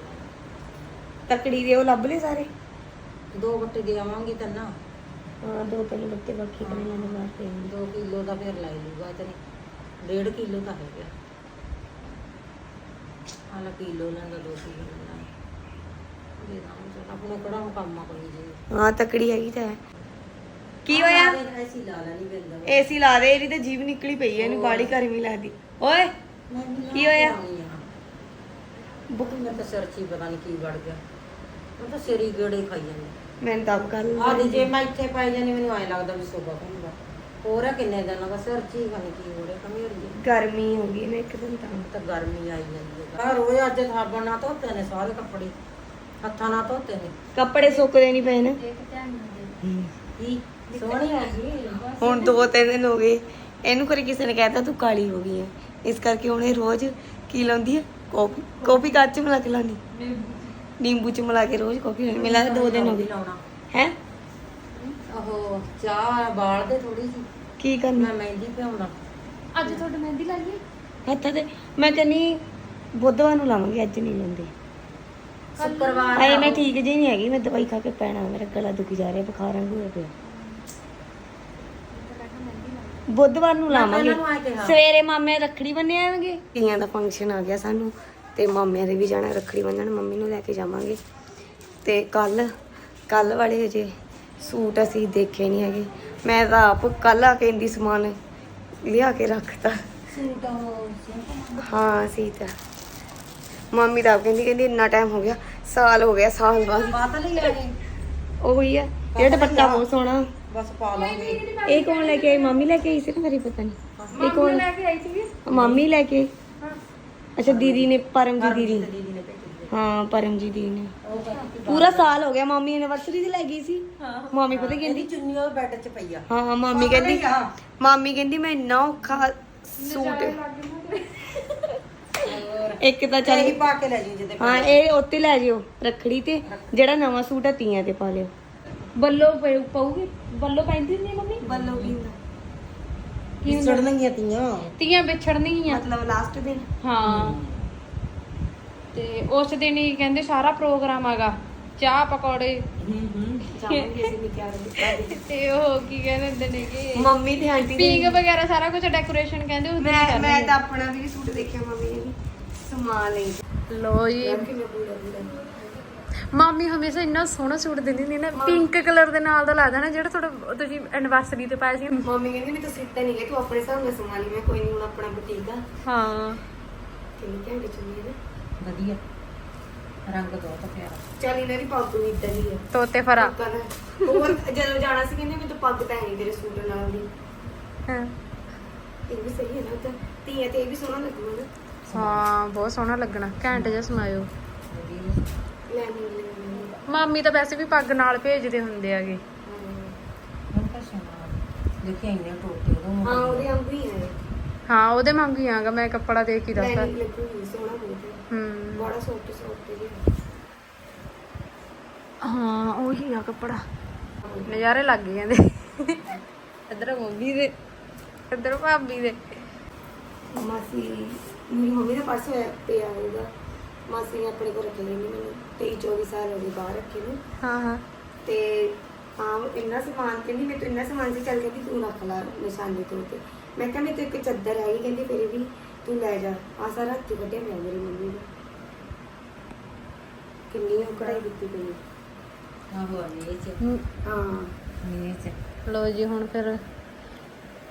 ਤਕੜੀ ਦੇ ਉਹ ਲੱਭ ਲਏ ਸਾਰੇ? ਦੋ ਵੱਟੇ ਦੇ ਆਵਾਂਗੀ ਤਾਂ ਨਾ। ਹਾਂ ਦੋ ਤਿੰਨ ਬੱਤੇ ਬਾਕੀ ਕਰੇ ਲੈਣੇ ਤੇ 2 ਕਿਲੋ ਦਾ ਫਿਰ ਲੈ ਲੂਗਾ ਤੇ 1.5 ਕਿਲੋ ਤਾਂ ਹੈਗਾ। ਆਲਾ ਕਿਲੋ ਲੈਂਦਾ 2 ਕਿਲੋ ਲੈਂਦਾ ਦੇ ਦਾਂ ਚੱਲ ਆਪਣੇ ਕਿਹੜਾ ਹੁਣ ਕੰਮ ਆ ਕੋਈ ਜੀ। ਹਾਂ ਤਕੜੀ ਹੈਗੀ ਤਾਂ ਹੈ। ਕੀ ਹੋਇਆ? ਐਸੀ ਲਾ ਲੈਣੀ ਬਿੰਦਾ ਏਸੀ ਲਾ ਦੇ ਇਹਦੀ ਤਾਂ ਜੀਭ ਨਿਕਲੀ ਪਈ ਹੈ ਇਹਨੂੰ ਬਾੜੀ ਗਰਮੀ ਲੱਗਦੀ। ਓਏ ਕੀ ਹੋਇਆ? ਬੁੱਕ ਮੈਂ ਤਾਂ ਸਿਰ 'ਚ ਹੀ ਪਤਾ ਨਹੀਂ ਕੀ ਵੜ ਗਿਆ। ਮੈਂ ਤਾਂ ਸਿਰ ਹੀ ਗੇੜੇ ਖਾਈ ਜਾਂਦੀ। ਮੈਂ ਤਾਂ ਆਪ ਕੱਲ ਆ ਜੇ ਮੈਂ ਇੱਥੇ ਪਾਈ ਜਾਨੀ ਮੈਨੂੰ ਐ ਲੱਗਦਾ ਵੀ ਸੋਭਾ ਪੈਂਦਾ ਹੋਰ ਕਿੰਨੇ ਦਿਨਾਂ? ਦਾ ਸਿਰ 'ਚ ਹੀ ਖਾਣੀ ਕੀ ਹੋ ਰਿਹਾ? ਕਮੀ ਹੋ ਰਹੀ ਹੈ ਗਰਮੀ ਹੋ ਗਈ ਨਾ ਇੱਕ ਦਿਨ ਤਾਂ। ਤਾਂ ਗਰਮੀ ਆਈ ਜਾਂਦੀ ਹੈ ਆ ਰੋਜ਼ ਅੱਜ ਸਾਬਣ ਨਾਲ ਧੋਤੇ ਨੇ ਸਾਰੇ ਕੱਪੜੇ। ਹੱਥਾਂ ਨਾਲ ਧੋਤੇ ਨੇ। ਕੱਪੜੇ ਸੁੱਕਦੇ ਨਹੀਂ ਪਏ ਨਾ। ਕੀ? ਸੋਹਣੀ ਆ ਗਈ ਹੁਣ ਦੋ ਤਿੰਨ ਦਿਨ ਹੋ ਗਏ। ਇਹਨੂੰ ਕਰੇ ਕਿਸੇ ਨੇ ਕਹਿਤਾ ਤੂੰ ਕਾਲੀ ਹੋ ਗਈ ਹੈ ਇਸ ਕਰਕੇ ਹੁਣ ਇਹ ਰੋਜ਼ ਕੀ ਲਾਉਂਦੀ ਹੈ ਕਾਫੀ। ਕਾਫੀ ਕੱਚ ਚ ਮਿਲਾ ਕੇ ਲਾਉਂਦੀ? ਨਿੰਬੂ ਚ। ਮਿਲਾ ਕੇ ਰੋਜ਼ ਕਾਫੀ ਮਿਲਾ ਕੇ ਦੋ ਦਿਨ ਹੋ ਗਏ। ਲਾਉਣਾ। ਹੈ? ਉਹ ਚਾਹ ਬਾਲ ਦੇ ਥੋੜੀ ਜੀ ਕੀ ਕਰਨਾ? ਮੈਂ ਮਹਿੰਦੀ ਪਿਆਉਣਾ। ਅੱਜ ਤੁਹਾਡੇ ਮਹਿੰਦੀ ਲਾਈਏ? ਹੱਥਾਂ ਤੇ ਮੈਂ ਕਹਿੰਨੀ ਬੁੱਧਵਾਰ ਨੂੰ ਲਾਵਾਂਗੇ ਅੱਜ ਨਹੀਂ ਲਾਉਂਦੇ। ਸ਼ੁੱਕਰਵਾਰ ਆਏ ਮੈਂ ਠੀਕ ਜੀ ਨਹੀਂ ਹੈਗੀ ਮੈਂ ਦਵਾਈ ਖਾ ਕੇ ਪੈਣਾ ਮੇਰਾ ਗਲਾ ਦੁਖੀ ਜਾ ਰਿਹਾ ਬੁਖਾਰ ਵਾਂਗੂ ਹੋਇਆ ਪਿਆ। ਬੁੱਧਵਾਰ ਨੂੰ ਲਾਵਾਂਗੇ। ਇਹਨਾਂ ਨੂੰ ਆਏ ਕਿਹਾ। ਸਵੇਰੇ ਮਾਮੇ ਰੱਖੜੀ ਬੰਨੇ ਆਵਾਂਗੇ ਧੀਆਂ ਦਾ ਫੰਕਸ਼ਨ ਆ ਗਿਆ ਸਾਨੂੰ ਤੇ ਮਾਮਿਆਂ ਦੇ ਵੀ ਜਾਣਾ ਰੱਖੜੀ ਬੰਨਣ ਮੰਮੀ ਨੂੰ ਲੈ ਕੇ ਜਾਵਾਂਗੇ। ਤੇ ਕੱਲ ਕੱਲ ਵਾਲੇ ਅਜੇ ਸੂਟ ਅਸੀਂ ਦੇਖੇ ਨਹੀਂ ਹੈਗੇ। ਮੈਂ ਤਾਂ ਆਪ ਕੱਲ ਆ ਕੇ ਇੰਦੀ ਸਮਾਨ ਲਿਆ ਕੇ ਰੱਖਤਾ। ਸੂਟ ਹਾਂ ਸੀਤਾ ਮੰਮੀ ਤਾਂ ਆਪ ਕਹਿੰਦੀ ਕਹਿੰਦੀ ਇੰਨਾ ਟਾਈਮ ਹੋ ਗਿਆ ਸਾਲ ਹੋ ਗਿਆ ਸਾਲ ਬਾਅਦ। ਬਾਤ ਉਹੀ ਆ ਇਹ ਦੁਪੱਟਾ ਬਹੁਤ ਸੋਹਣਾ। ਬਸ ਪਾ ਲਾਂਗੇ ਇਹ ਕੌਣ ਲੈ ਕੇ ਆਈ? ਮੰਮੀ ਲੈ ਕੇ ਆਈ ਸੀ ਨਾ ਮੇਰੀ ਪਤਾ ਨਹੀਂ ਇਹ ਕੌਣ? ਲੈ ਕੇ ਆਈ ਸੀਗੀ। ਮੰਮੀ ਲੈ ਕੇ ਅੱਛਾ ਦੀਦੀ ਨੇ ਪਰਮਜੀ ਦੀਦੀ ਦੀਦੀ ਨੇ ਹਾਂ ਪਰਮਜੀ ਦੀਦੀ ਨੇ। ਉਹ ਕਹਿੰਦੀ ਪੂਰਾ ਸਾਲ ਹੋ ਗਿਆ ਮੰਮੀ ਐਨਵਰਸਰੀ ਤੇ ਲੈ ਗਈ ਸੀ। ਮੰਮੀ ਪਤਾ ਕੀ ਕਹਿੰਦੀ? ਚੁੰਨੀ ਉਹ ਬੈੱਡ 'ਚ ਪਈ ਆ। ਹਾਂ ਮੰਮੀ ਕਹਿੰਦੀ ਮੰਮੀ ਕਹਿੰਦੀ ਮੈਂ ਇੰਨਾ ਔਖਾ ਸੂਟ ਇੱਕ ਤਾਂ ਚੱਲ ਇਹੀ ਪਾ ਕੇ ਲੈ ਜੀ ਜਿਹਦੇ ਹਾਂ ਇਹ ਉੱਤੇ ਲੈ ਜਿਓ ਰੱਖੜੀ ਤੇ। ਜਿਹੜਾ ਨਵਾਂ ਸੂਟ ਆ ਤੀਆਂ ਤੇ ਪਾ ਲਿਓ। ਬੱਲੋ ਪਊਗੀ? ਬੱਲੋ ਪੈਂਦੀ ਨਹੀਂ ਮੰਮੀ? ਬੱਲੋ ਕੀ ਕੀ ਚੜਨਗੀਆਂ ਤੀਆਂ। ਤੀਆਂ ਵਿਛੜਨਗੀਆਂ। ਮਤਲਬ ਲਾਸਟ ਦਿਨ। ਹਾਂ। ਤੇ ਉਸ ਦਿਨ ਹੀ ਕਹਿੰਦੇ ਸਾਰਾ ਪ੍ਰੋਗਰਾਮ ਆਗਾ ਚਾਹ ਪਕੌੜੇ। ਜਾਵਾਂਗੇ ਅਸੀਂ ਨਿਕਾਲ ਦੇ ਤੇ ਉਹ ਕੀ ਕਹਿੰਦੇ ਹੁੰਦੇ ਨੇ ਕਿ ਮੰਮੀ ਤੇ ਆਂਟੀ ਦੇ ਪਿੰਗ ਵਗੈਰਾ ਸਾਰਾ ਕੁਝ ਡੈਕੋਰੇਸ਼ਨ ਕਹਿੰਦੇ ਉਸ ਦਿਨ ਹੀ ਮੈਂ ਕਰਨਗੇ। ਮੈਂ ਤਾਂ ਆਪਣਾ ਵੀ ਸੂਟ ਦੇਖਿਆ ਮੰਮੀ ਨੇ ਲਈ ਲੋ ਹਮੇਸ਼ਾ ਇੰਨਾ ਸੋਹਣਾ ਸੂਟ ਦਿੰਦੀ ਹੁੰਦੀ ਨਾ ਪਿੰਕ ਕਲਰ ਦੇ ਨਾਲ ਦਾ ਲੱਗਦਾ ਨਾ ਜਿਹੜਾ ਤੁਹਾਡਾ ਤੁਸੀਂ ਐਨਵਰਸਰੀ ਤੇ ਪਾਇਆ ਸੀ। ਮੰਮੀ ਕਹਿੰਦੀ ਮੈਂ ਤਾਂ ਸਿੱਟਾ ਨਹੀਂ ਗਿਆ ਤੂੰ ਆਪਣੇ ਹਿਸਾਬ ਨਾਲ ਸਮਾਨ ਲਈ ਮੈਂ ਕੋਈ ਨਹੀਂ ਹੁਣ ਆਪਣਾ ਬੁਟੀਕ ਆ। ਹਾਂ। ਕਿੰਨੀ ਘੰਟੇ ਚੁੰਨੀ ਹੈ ਨਾ ਵਧੀਆ। ਰੰਗ ਬਹੁਤ ਪਿਆਰਾ। ਚੱਲ ਇਹਨਾਂ ਦੀ ਪੱਗ ਵੀ ਇਦਾਂ ਦੀ ਆ। ਤੋਤੇ ਫਰਾ। ਪੱਗਾਂ ਹੋਰ ਜਦੋਂ ਜਾਣਾ ਸੀ ਕਹਿੰਦੇ ਮੈਂ ਤਾਂ ਪੱਗ ਤਾਂ ਹੈ ਨਹੀਂ ਤੇਰੇ ਸੂਟ ਨਾਲ ਦੀ। ਹਾਂ। ਇਹ ਵੀ ਸਹੀ ਹੈ ਨਾ ਤਾਂ। ਤੀਆਂ ਤੇ ਇਹ ਵੀ ਸੋਹਣਾ ਲੱਗੂਗਾ ਨਾ। ਹਾਂ ਬਹੁਤ ਸੋਹਣਾ ਲੱਗਣਾ। ਘੈਂਟ ਜਿਹਾ ਸਮਾਇਓ। ਲੈ ਨਹੀਂ ਲੈਣੀ ਮਾਮੀ ਤਾਂ ਵੈਸੇ ਵੀ ਪੱਗ ਨਾਲ ਭੇਜਦੇ ਹੁੰਦੇ ਆਗੇ ਹੁਣ ਤਾਂ ਸੋਹਣਾ ਦੇਖਿਆ ਇੰਨੇ ਟੋਟੇ ਉਹਦੋਂ ਹਾਂ ਉਹਦੇ ਵਾਂਗੂ ਹੀ ਹੈ ਹਾਂ ਉਹਦੇ ਮੰਗੀ ਆਗਾ। ਮੈਂ ਕੱਪੜਾ ਦੇਖ ਕੇ ਦੱਸਦਾ। ਸੋਹਣਾ ਹੈ। ਹੂੰ ਬੜਾ ਸੌਫਟ ਸੌਫਟ ਜਿਹਾ ਹਾਂ। ਉਹੀ ਆ ਕੱਪੜਾ। ਨਜ਼ਾਰੇ ਲੱਗ ਗਏ ਕਹਿੰਦੇ ਇੱਧਰ ਮੰਮੀ ਦੇ ਇੱਧਰ ਭਾਬੀ ਦੇ। ਮਾਸੀ ਮੇਰੀ ਮੰਮੀ ਦਾ ਪਰਸ ਪਿਆ ਹੋਊਗਾ ਮਾਸੀ ਨੇ ਆਪਣੇ ਕੋਲ ਰੱਖਿਆ ਨਹੀਂ ਮੈਨੂੰ। 23 24 ਸਾਲ ਹੋ ਗਏ ਬਾਹਰ ਰੱਖੇ ਨੂੰ। ਹਾਂ ਹਾਂ। ਤੇ ਹਾਂ ਇੰਨਾ ਸਮਾਨ ਕਹਿੰਦੀ ਮੈਂ ਤਾਂ ਇੰਨਾ ਸਮਾਨ ਸੀ ਚੱਲ ਕਹਿੰਦੀ ਤੂੰ ਰੱਖ ਲੈ ਨਿਸ਼ਾਨੇ ਤੋਂ ਤੇ। ਮੈਂ ਕਿਹਾ ਮੇਰੇ ਤੋਂ ਇੱਕ ਚੱਦਰ ਹੈਗੀ ਕਹਿੰਦੀ ਫਿਰ ਵੀ ਤੂੰ ਲੈ ਜਾ। ਆ ਸਾਰਾ ਹੱਥੀ ਕੱਢਿਆ ਪਿਆ ਮੇਰੀ ਮੰਮੀ ਨੇ। ਕਿੰਨੀ ਉਹ ਕਢਾਈ ਦਿੱਤੀ ਪਈ ਆਹੋ ਇਹ ਚ। ਹਾਂ। ਇਹ ਚ। ਲੋ ਜੀ ਹੁਣ ਫਿਰ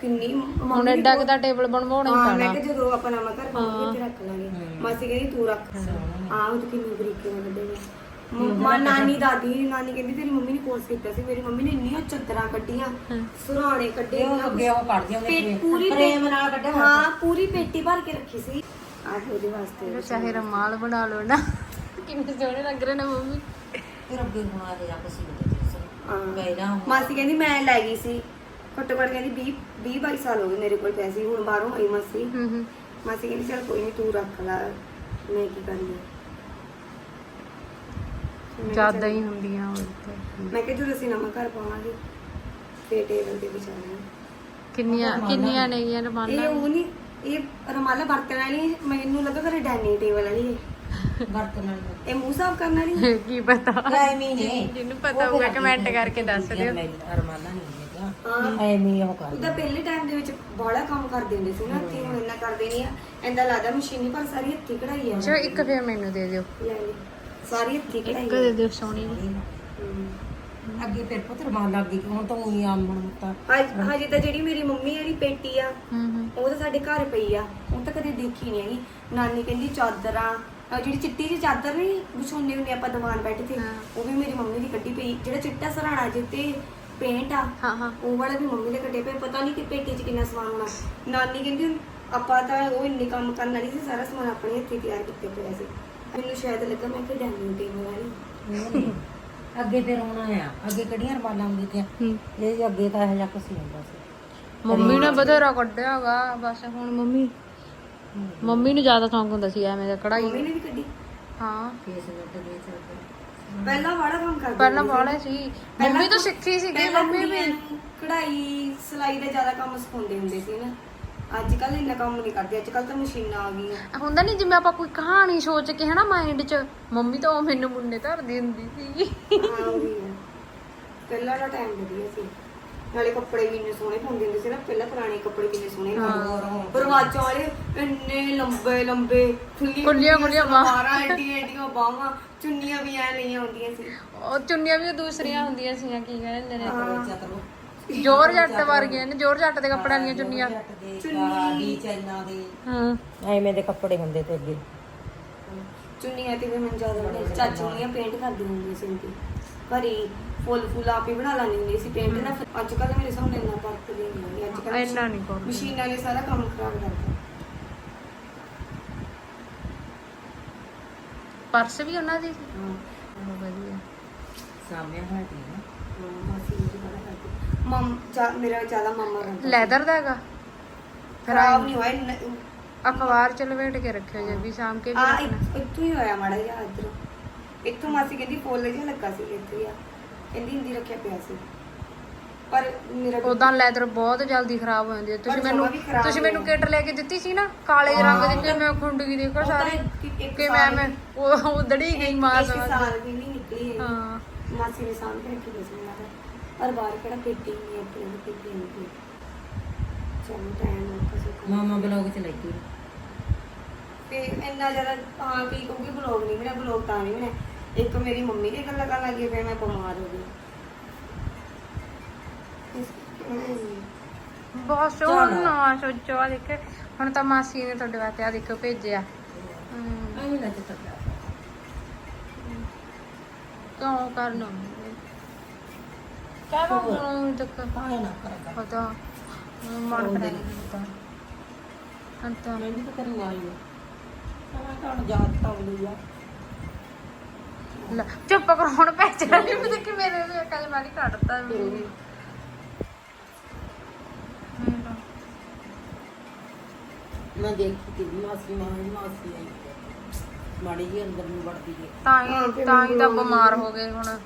ਕਿੰਨੀ ਮੰਮੀ ਹੁਣ ਐਡਾ ਕਿ ਦਾ ਟੇਬਲ ਬਣਵਾਉਣਾ ਹੀ ਹਾਂ ਮੈਂ ਪੈਣਾ। ਕਿਹਾ ਜਦੋਂ ਆਪਾਂ ਨਵਾਂ ਘਰ ਤੇ ਰੱਖ ਲਾਂਗੇ। ਮਾਸੀ ਕਹਿੰਦੀ ਤੂੰ ਰੱਖ। ਹਾਂ ਉਹ ਤਾਂ ਕਿੰਨੀ ਬਰੀਕੀ ਨਾਲ ਕੱਢੇ ਮਾਂ ਨਾਨੀ ਦਾਦੀ ਨਾਨੀ ਕਹਿੰਦੀ ਤੇਰੀ ਮੰਮੀ ਨੇ ਕੋਰਸ ਕੀਤਾ ਸੀ ਮੇਰੀ ਮੰਮੀ ਨੇ ਇੰਨੀਆਂ ਚੱਦਰਾਂ ਕੱਢੀਆਂ ਸੁਰਾਣੇ ਕੱਢੇ ਉਹ ਅੱਗੇ ਉਹ ਕੱਢ ਪੇਟ ਪੂਰੀ ਪ੍ਰੇਮ ਨਾਲ ਕੱਢਿਆ। ਹਾਂ ਪੂਰੀ ਪੇਟੀ ਭਰ ਕੇ ਰੱਖੀ ਸੀ। ਆਹ ਉਹਦੇ ਵਾਸਤੇ ਚਾਹੇ ਰਮਾਲ ਬਣਾ ਲਓ ਨਾ। ਕਿੰਨੇ ਸੋਹਣੇ ਲੱਗ ਰਹੇ ਨੇ ਮੰਮੀ। ਫਿਰ ਅੱਗੇ ਹਾਂ। ਗਏ ਨਾ ਹੁਣ। ਮਾਸੀ ਕਹਿੰਦੀ ਮੈਂ ਲੈ ਗਈ ਸੀ। ਘੱਟੋ ਘੱਟ ਕਹਿੰਦੀ 20 20 22 ਸਾਲ ਹੋ ਗਏ ਮੇਰੇ ਕੋਲ ਪੈਸੇ ਹੁਣ ਬਾਹਰੋਂ ਆਈ ਮਾਸੀ। ਹੂੰ ਹੂੰ। ਮਾਸੀ ਕਹਿੰਦੀ ਚਲ ਕੋਈ ਨਹੀਂ ਤੂੰ ਰੱਖ ਲੈ। ਮੈਂ ਕੀ ਕਰਨੀ? ਜ਼ਿਆਦਾ ਹੀ ਹੁੰਦੀਆਂ ਉਹ ਤੇ ਮੈਂ ਕਿਹਾ ਜਦੋਂ ਅਸੀਂ ਨਵਾਂ ਘਰ ਪਾਵਾਂਗੇ ਤੇ ਟੇਬਲ ਤੇ ਵਿਛਾਵਾਂਗੇ। ਕਿੰਨੀਆਂ ਕਿੰਨੀਆਂ ਨੇ ਇਹ ਇਹ ਰਮਾਲਾਂ ਉਹ ਨਹੀਂ ਇਹ ਰਮਾਲਾ ਵਰਤਣ ਵਾਲੀ ਮੈਨੂੰ ਲੱਗਾ ਕਿ ਡਾਈਨਿੰਗ ਟੇਬਲ ਵਾਲੀ ਹੈ। ਵਰਤਣ ਇਹ ਮੂੰਹ ਸਾਫ਼ ਕਰਨ ਵਾਲੀ ਹੈ? ਕੀ ਪਤਾ? ਐਵੇਂ ਨੇ। ਜਿਹਨੂੰ ਪਤਾ ਹੋਊਗਾ ਕਮੈਂਟ ਕਰਕੇ ਦੱਸ ਦਿਓ। ਅਰਮਾਨਾ ਨਹੀਂ ਹੈਗਾ ਹਾਂ। ਐਵੇਂ ਉਹ ਕਰ ਉਹਦਾ ਪਹਿਲੇ ਟਾਈਮ ਦੇ ਵਿੱਚ ਬੜਾ ਕੰਮ ਕਰਦੇ ਹੁੰਦੇ ਸੀ ਨਾ ਹੱਥੀਂ ਹੁਣ ਇੰਨਾ ਕਰਦੇ ਨਹੀਂ ਆ। ਇੰਦਾ ਲੱਗਦਾ ਮਸ਼ੀਨੀ ਪਰ ਸਾਰੀ ਹੱਥੀ ਕਢਾਈ ਆ। ਚਲੋ ਇੱਕ ਫੇਰ ਮੈਨੂੰ ਦੇ ਦਿਓ। ਲੈ ਲਈ। ਸਾਰੀ ਹੱਥੀ ਕਢਾਈ ਇੱਕ ਆ। ਦੇ ਦਿਓ ਸੋਹਣੀ ਜਿਹੀ। ਹਮ। ਅੱਗੇ ਫਿਰ ਪੁੱਤਰ ਮਾਨ ਲੱਗ ਗਈ ਹੁਣ ਤਾਂ ਉਹੀ ਆਮ ਹੁਣ ਤਾਂ ਹਜ- ਹਜੇ ਤਾਂ ਜਿਹੜੀ ਮੇਰੀ ਮੰਮੀ ਵਾਲੀ ਪੇਟੀ ਆ ਹੂੰ ਹੂੰ। ਉਹ ਤਾਂ ਸਾਡੇ ਘਰ ਪਈ ਆ ਉਹ ਤਾਂ ਕਦੇ ਦੇਖੀ ਨਹੀਂ ਹੈਗੀ। ਨਾਨੀ ਕਹਿੰਦੀ ਚਾਦਰਾਂ ਆਹ ਜਿਹੜੀ ਚਿੱਟੀ ਜਿਹੀ ਚਾਦਰ ਨਹੀਂ ਵਿਛਾਉਂਦੇ ਹੁੰਦੇ ਆਪਾਂ ਦੀਵਾਨ ਬੈੱਡ ਤੇ ਹਾਂ। ਉਹ ਵੀ ਮੇਰੀ ਮੰਮੀ ਦੀ ਕੱਢੀ ਪਈ। ਜਿਹੜਾ ਚਿੱਟਾ ਸਰਾਣਾ ਜਿੱਤੇ ਪੇਂਟ ਆ ਹਾਂ ਹਾਂ। ਉਹ ਵਾਲਾ ਵੀ ਮੰਮੀ ਦੇ ਕੱਢੇ ਪਏ। ਪਤਾ ਨਹੀਂ ਕਿ ਪੇਟੀ 'ਚ ਕਿੰਨਾ ਸਮਾਨ ਹੋਣਾ। ਨਾਨੀ ਕਹਿੰਦੀ ਆਪਾਂ ਤਾਂ ਉਹ ਇੰਨੇ ਕੰਮ ਕਰਨ ਵਾਲੀ ਸੀ ਸਾਰਾ ਸਮਾਨ ਆਪਣੇ ਹੱਥੀਂ ਤਿਆਰ ਕੀਤੇ ਪਿਆ ਸੀ। ਮੈਨੂੰ ਸ਼ਾਇਦ ਲੱਗਾ ਮੈਂ ਕਿ ਡਾਈਨਿੰਗ ਟੇਬਲ ਵਾਲੀ। ਅੱਗੇ ਫਿਰ ਹੋਣਾ ਆ। ਅੱਗੇ ਕਿਹੜੀਆਂ ਰਮਾਲਾਂ ਹੁੰਦੀਆਂ ਹੂੰ। ਤੀਆਂ ਇਹ ਅੱਗੇ ਤਾਂ ਇਹ ਜਿਹਾ ਕੁਛ ਨਹੀਂ ਹੁੰਦਾ ਸੀ। ਮੰਮੀ ਨੇ ਬਥੇਰਾ ਕੱਢਿਆ ਹੈਗਾ। ਬਸ ਹੁਣ ਮੰਮੀ ਮੰਮੀ ਨੂੰ ਜ਼ਿਆਦਾ ਸ਼ੌਂਕ ਹੁੰਦਾ ਸੀ ਐਵੇਂ ਦਾ ਮੰਮੀ ਕਢਾਈ ਨੇ ਵੀ ਕੱਢੀ। ਹਾਂ। ਫੇਸ ਲੱਟ ਦੇ ਚੱਲਦੇ ਪਹਿਲਾਂ ਵਾਲਾ ਕੰਮ ਕਰਦੀ ਪਹਿਲਾਂ ਹੁੰਦੀ ਸੀ। ਵਾਲੇ ਸੀ। ਮੰਮੀ ਤਾਂ ਸਿੱਖੀ ਸੀਗੀ ਪਹਿਲਾਂ ਮੰਮੀ ਵੀ। ਕੁੜੀਆਂ ਨੂੰ ਕਢਾਈ ਸਿਲਾਈ ਦਾ ਜ਼ਿਆਦਾ ਕੰਮ ਸਿਖਾਉਂਦੇ ਹੁੰਦੇ ਸੀ ਨਾ। ਅੱਜ ਕੱਲ ਇੰਨਾ ਕੰਮ ਨਹੀਂ ਕਰਦੇ ਅੱਜ ਕੱਲ ਤਾਂ ਮਸ਼ੀਨਾਂ ਆ ਗਈਆਂ। ਹੁੰਦਾ ਨਹੀਂ ਜਿਵੇਂ ਆਪਾਂ ਕੋਈ ਕਹਾਣੀ ਸੋਚ ਕੇ ਹਨਾ ਮਾਈਂਡ 'ਚ ਮੰਮੀ ਤਾਂ ਉਹ ਮੈਨੂੰ ਮੁੰਨੇ ਧਰਦੀ ਹੁੰਦੀ ਸੀ। ਹਾਂ ਉਹ ਵੀ ਹੈ। ਪਹਿਲਾਂ ਦਾ ਟਾਈਮ ਵਧੀਆ ਸੀ। ਨਾਲੇ ਕੱਪੜੇ ਵੀ ਇੰਨੇ ਸੋਹਣੇ ਪਾਉਂਦੇ ਹੁੰਦੇ ਸੀ ਨਾ ਪਹਿਲਾਂ ਪੁਰਾਣੇ ਕੱਪੜੇ ਕਿੰਨੇ ਸੋਹਣੇ ਲੱਗਦੇ ਪਰਵਾਜਾਂ ਵਾਲੇ ਇੰਨੇ ਲੰਬੇ ਲੰਬੇ ਖੁੱਲੀ ਖੁੱਲੀਆਂ ਖੁੱਲੀਆਂ ਬਾਹਾਂ। ਬਾਹਾਂ ਐਡੀਆਂ ਐਡੀਆਂ ਬਾਹਾਂ ਚੁੰਨੀਆਂ ਵੀ ਐ ਲਈਆਂ ਹੁੰਦੀਆਂ ਸੀ। ਉਹ ਚੁੰਨੀਆਂ ਵੀ ਦੂਸਰੀਆਂ ਹੁੰਦੀਆਂ ਸੀਆਂ ਕੀ ਕਹਿੰਦੇ ਨੇ। ਚਤਰੋ ਜੋਰ ਜੱਟ ਵਰਗੀਆਂ ਨੇ ਜੋਰ ਜੱਟ ਦੇ ਕੱਪੜਿਆਂ ਦੀਆਂ ਚੁੰਨੀਆਂ। ਚੁੰਨੀ ਚੈਨਾ ਦੇ। ਹਾਂ। ਐਵੇਂ ਦੇ ਕੱਪੜੇ ਹੁੰਦੇ ਤੇ ਅੱਗੇ। ਚੁੰਨੀਆਂ ਤੇ ਵੀ ਮੈਨੂੰ ਜ਼ਿਆਦਾ ਬੜੇ ਚਾਚੂਆਂ ਪੇਂਟ ਕਰਦੀ ਹੁੰਦੀ ਸੀ ਤੇ ਘਰੀ ਫੁੱਲ ਫੁੱਲ ਆਪੇ ਬਣਾ ਲੈਂਦੀ ਹੁੰਦੀ ਸੀ ਪੇਂਟ ਨਾ। ਅੱਜ ਕੱਲ ਮੇਰੇ ਸਾਹਮਣੇ ਇੰਨਾ ਫ਼ਰਕ ਨਹੀਂ ਹੁੰਦਾ ਅੱਜ ਕੱਲ ਇੰਨਾ ਨਹੀਂ ਕਰਦੀ ਮਸ਼ੀਨਾਂ ਨੇ ਸਾਰਾ ਕੰਮ ਖਰਾਬ ਕਰਤਾ ਪਰਸ ਵੀ ਉਹਨਾਂ ਦੀ? ਸੀ ਹਾਂ ਵਧੀਆ। ਸਾਹਮਣੇ ਹਟੀ ਨਾ। ਹਾਂ, ਮਾਸੀ ਕਰਦੀ ਮਮ ਚਾ- ਮੇਰਾ ਜ਼ਿਆਦਾ ਮਾਮਾ ਕਰਦਾ ਲੈਦਰ ਦਾ ਹੈਗਾ? ਖਰਾਬ ਨਹੀਂ ਹੋਇਆ ਇੰਨਾ- ਅਖਬਾਰ ਚ ਲਵੇਟ ਕੇ ਰੱਖਿਓ ਜੇ ਵੀ ਸ਼ਾਮ ਕੇ ਵੀ ਆ ਰੱਖਣਾ। ਇੱਥ- ਇੱਥੋਂ ਹੀ ਹੋਇਆ ਮਾੜਾ ਜਿਹਾ ਇੱਧਰ। ਇੱਥੋਂ ਮਾਸੀ ਕਹਿੰਦੀ ਫੁੱਲ ਜਿਹਾ ਲੱਗਾ ਸੀ ਇੱਥੇ ਹੀ ਆ। ਕਹਿੰਦੀ ਹਿੰਦੀ ਰੱਖਿਆ ਪਿਆ ਸੀ। ਪਰ ਮੇਰਾ ਉਦਾਂ ਲੈਦਰ ਬਹੁਤ ਜਲਦੀ ਖਰਾਬ ਹੋ ਜਾਂਦੀ ਹੈ। ਤੁਸੀਂ ਮੈਨੂੰ ਜਮਾਂ ਵੀ ਖਰਾਬ ਤੁਸੀਂ ਮੈਨੂੰ ਨਹੀਂ ਕਿਟ ਲੈ ਕੇ ਦਿੱਤੀ ਸੀ ਨਾ ਕਾਲੇ ਰੰਗ ਦੀ ਕਿ ਮੈਂ ਖੁੰਡਗੀ ਦੇਖੋ ਸਾਰੀ ਇੱਕ- ਇੱਕ ਕਿ ਮੈਂ ਸਾਲ- ਮੈਂ ਉਹ ਉਧੜੀ ਗਈ ਮਾਰ ਇੱਕ ਸਾਲ ਵੀ ਨਹੀਂ ਨਿਕਲੀ। ਹੈ। ਹਾਂ ਮਾਸੀ ਨੇ ਸਾਂਭ ਕੇ ਰੱਖੀ ਹੋਈ ਸੀ ਮੇਰਾ। ਪਰ ਬਾਹਰ ਕਿਹੜਾ ਪੇਟੀ ਨਹੀਂ ਆਪਣੀ ਦੀ ਪੇਟੀ ਨਹੀਂ ਸੀ ਚਲੋ ਟਾਈਮ ਹੋ ਕਿਸੇ ਮਾਮਾ ਬਲੌਗ ਚ ਲੱਗੀ ਤੇ ਇੰਨਾ ਜ਼ਿਆਦਾ ਹਾਂ ਕੀ ਕਹੂੰਗੀ ਬਲੌਗ ਨਹੀਂ ਬਣਿਆ ਬਲੌਗ ਤਾਂ ਨਹੀਂ ਬਣਿਆ। ਇੱਕ ਮੇਰੀ ਮੰਮੀ ਦੀ ਗੱਲਾਂ ਕਰਨ ਲੱਗੀ ਪਈ ਮੈਂ ਬਿਮਾਰ ਹੋ ਗਈ। ਨਹੀਂ। ਬਹੁਤ ਸੋਹਣਾ ਸੋਚੋ ਆ ਦੇਖੇ ਹੁਣ ਤਾਂ ਮਾਸੀ ਨੇ ਤੁਹਾਡੇ ਵਾਸਤੇ ਆ ਦੇਖੋ ਭੇਜਿਆ। ਹਮ, ਐਵੇਂ ਨਾ ਚਿੱਤਰ ਕਿਉਂ ਕਰਨਾ ਕਿਆ ਕਰਨਾ ਤੱਕ ਪਾਇਆ ਨਾ ਕਰਦਾ ਪਤਾ। ਮਨ ਕਰਾ ਦਿੱਤਾ ਅੰਤਾ ਮੈਂ ਵੀ ਤਾਂ ਕਰੀ ਆਈ ਹਾਂ। ਮੈਂ ਤਾਂ ਹੁਣ ਜਾਤ ਤਾਂ ਲਈ ਆ। ਲੈ ਚੁੱਪ ਕਰ ਹੁਣ ਪੈਸੇ ਨਹੀਂ ਪਤਾ ਕਿ ਮੇਰੇ ਵੀ ਕੱਲ ਮਾਰੀ ਕੱਢਤਾ ਮੇਰੀ ਮੈਂ ਦੇਖੀ ਤੇ ਮਾਸੀ ਮਾਂ ਮਾਸੀ ਆਈ। ਮਾੜੀ ਜੀ ਅੰਦਰ ਨੂੰ ਵੜਦੀ ਗਈ ਤਾਂ ਹੀ ਤਾਂ ਹੀ ਤਾਂ ਬਿਮਾਰ ਹੋ ਗਏ ਹੁਣ।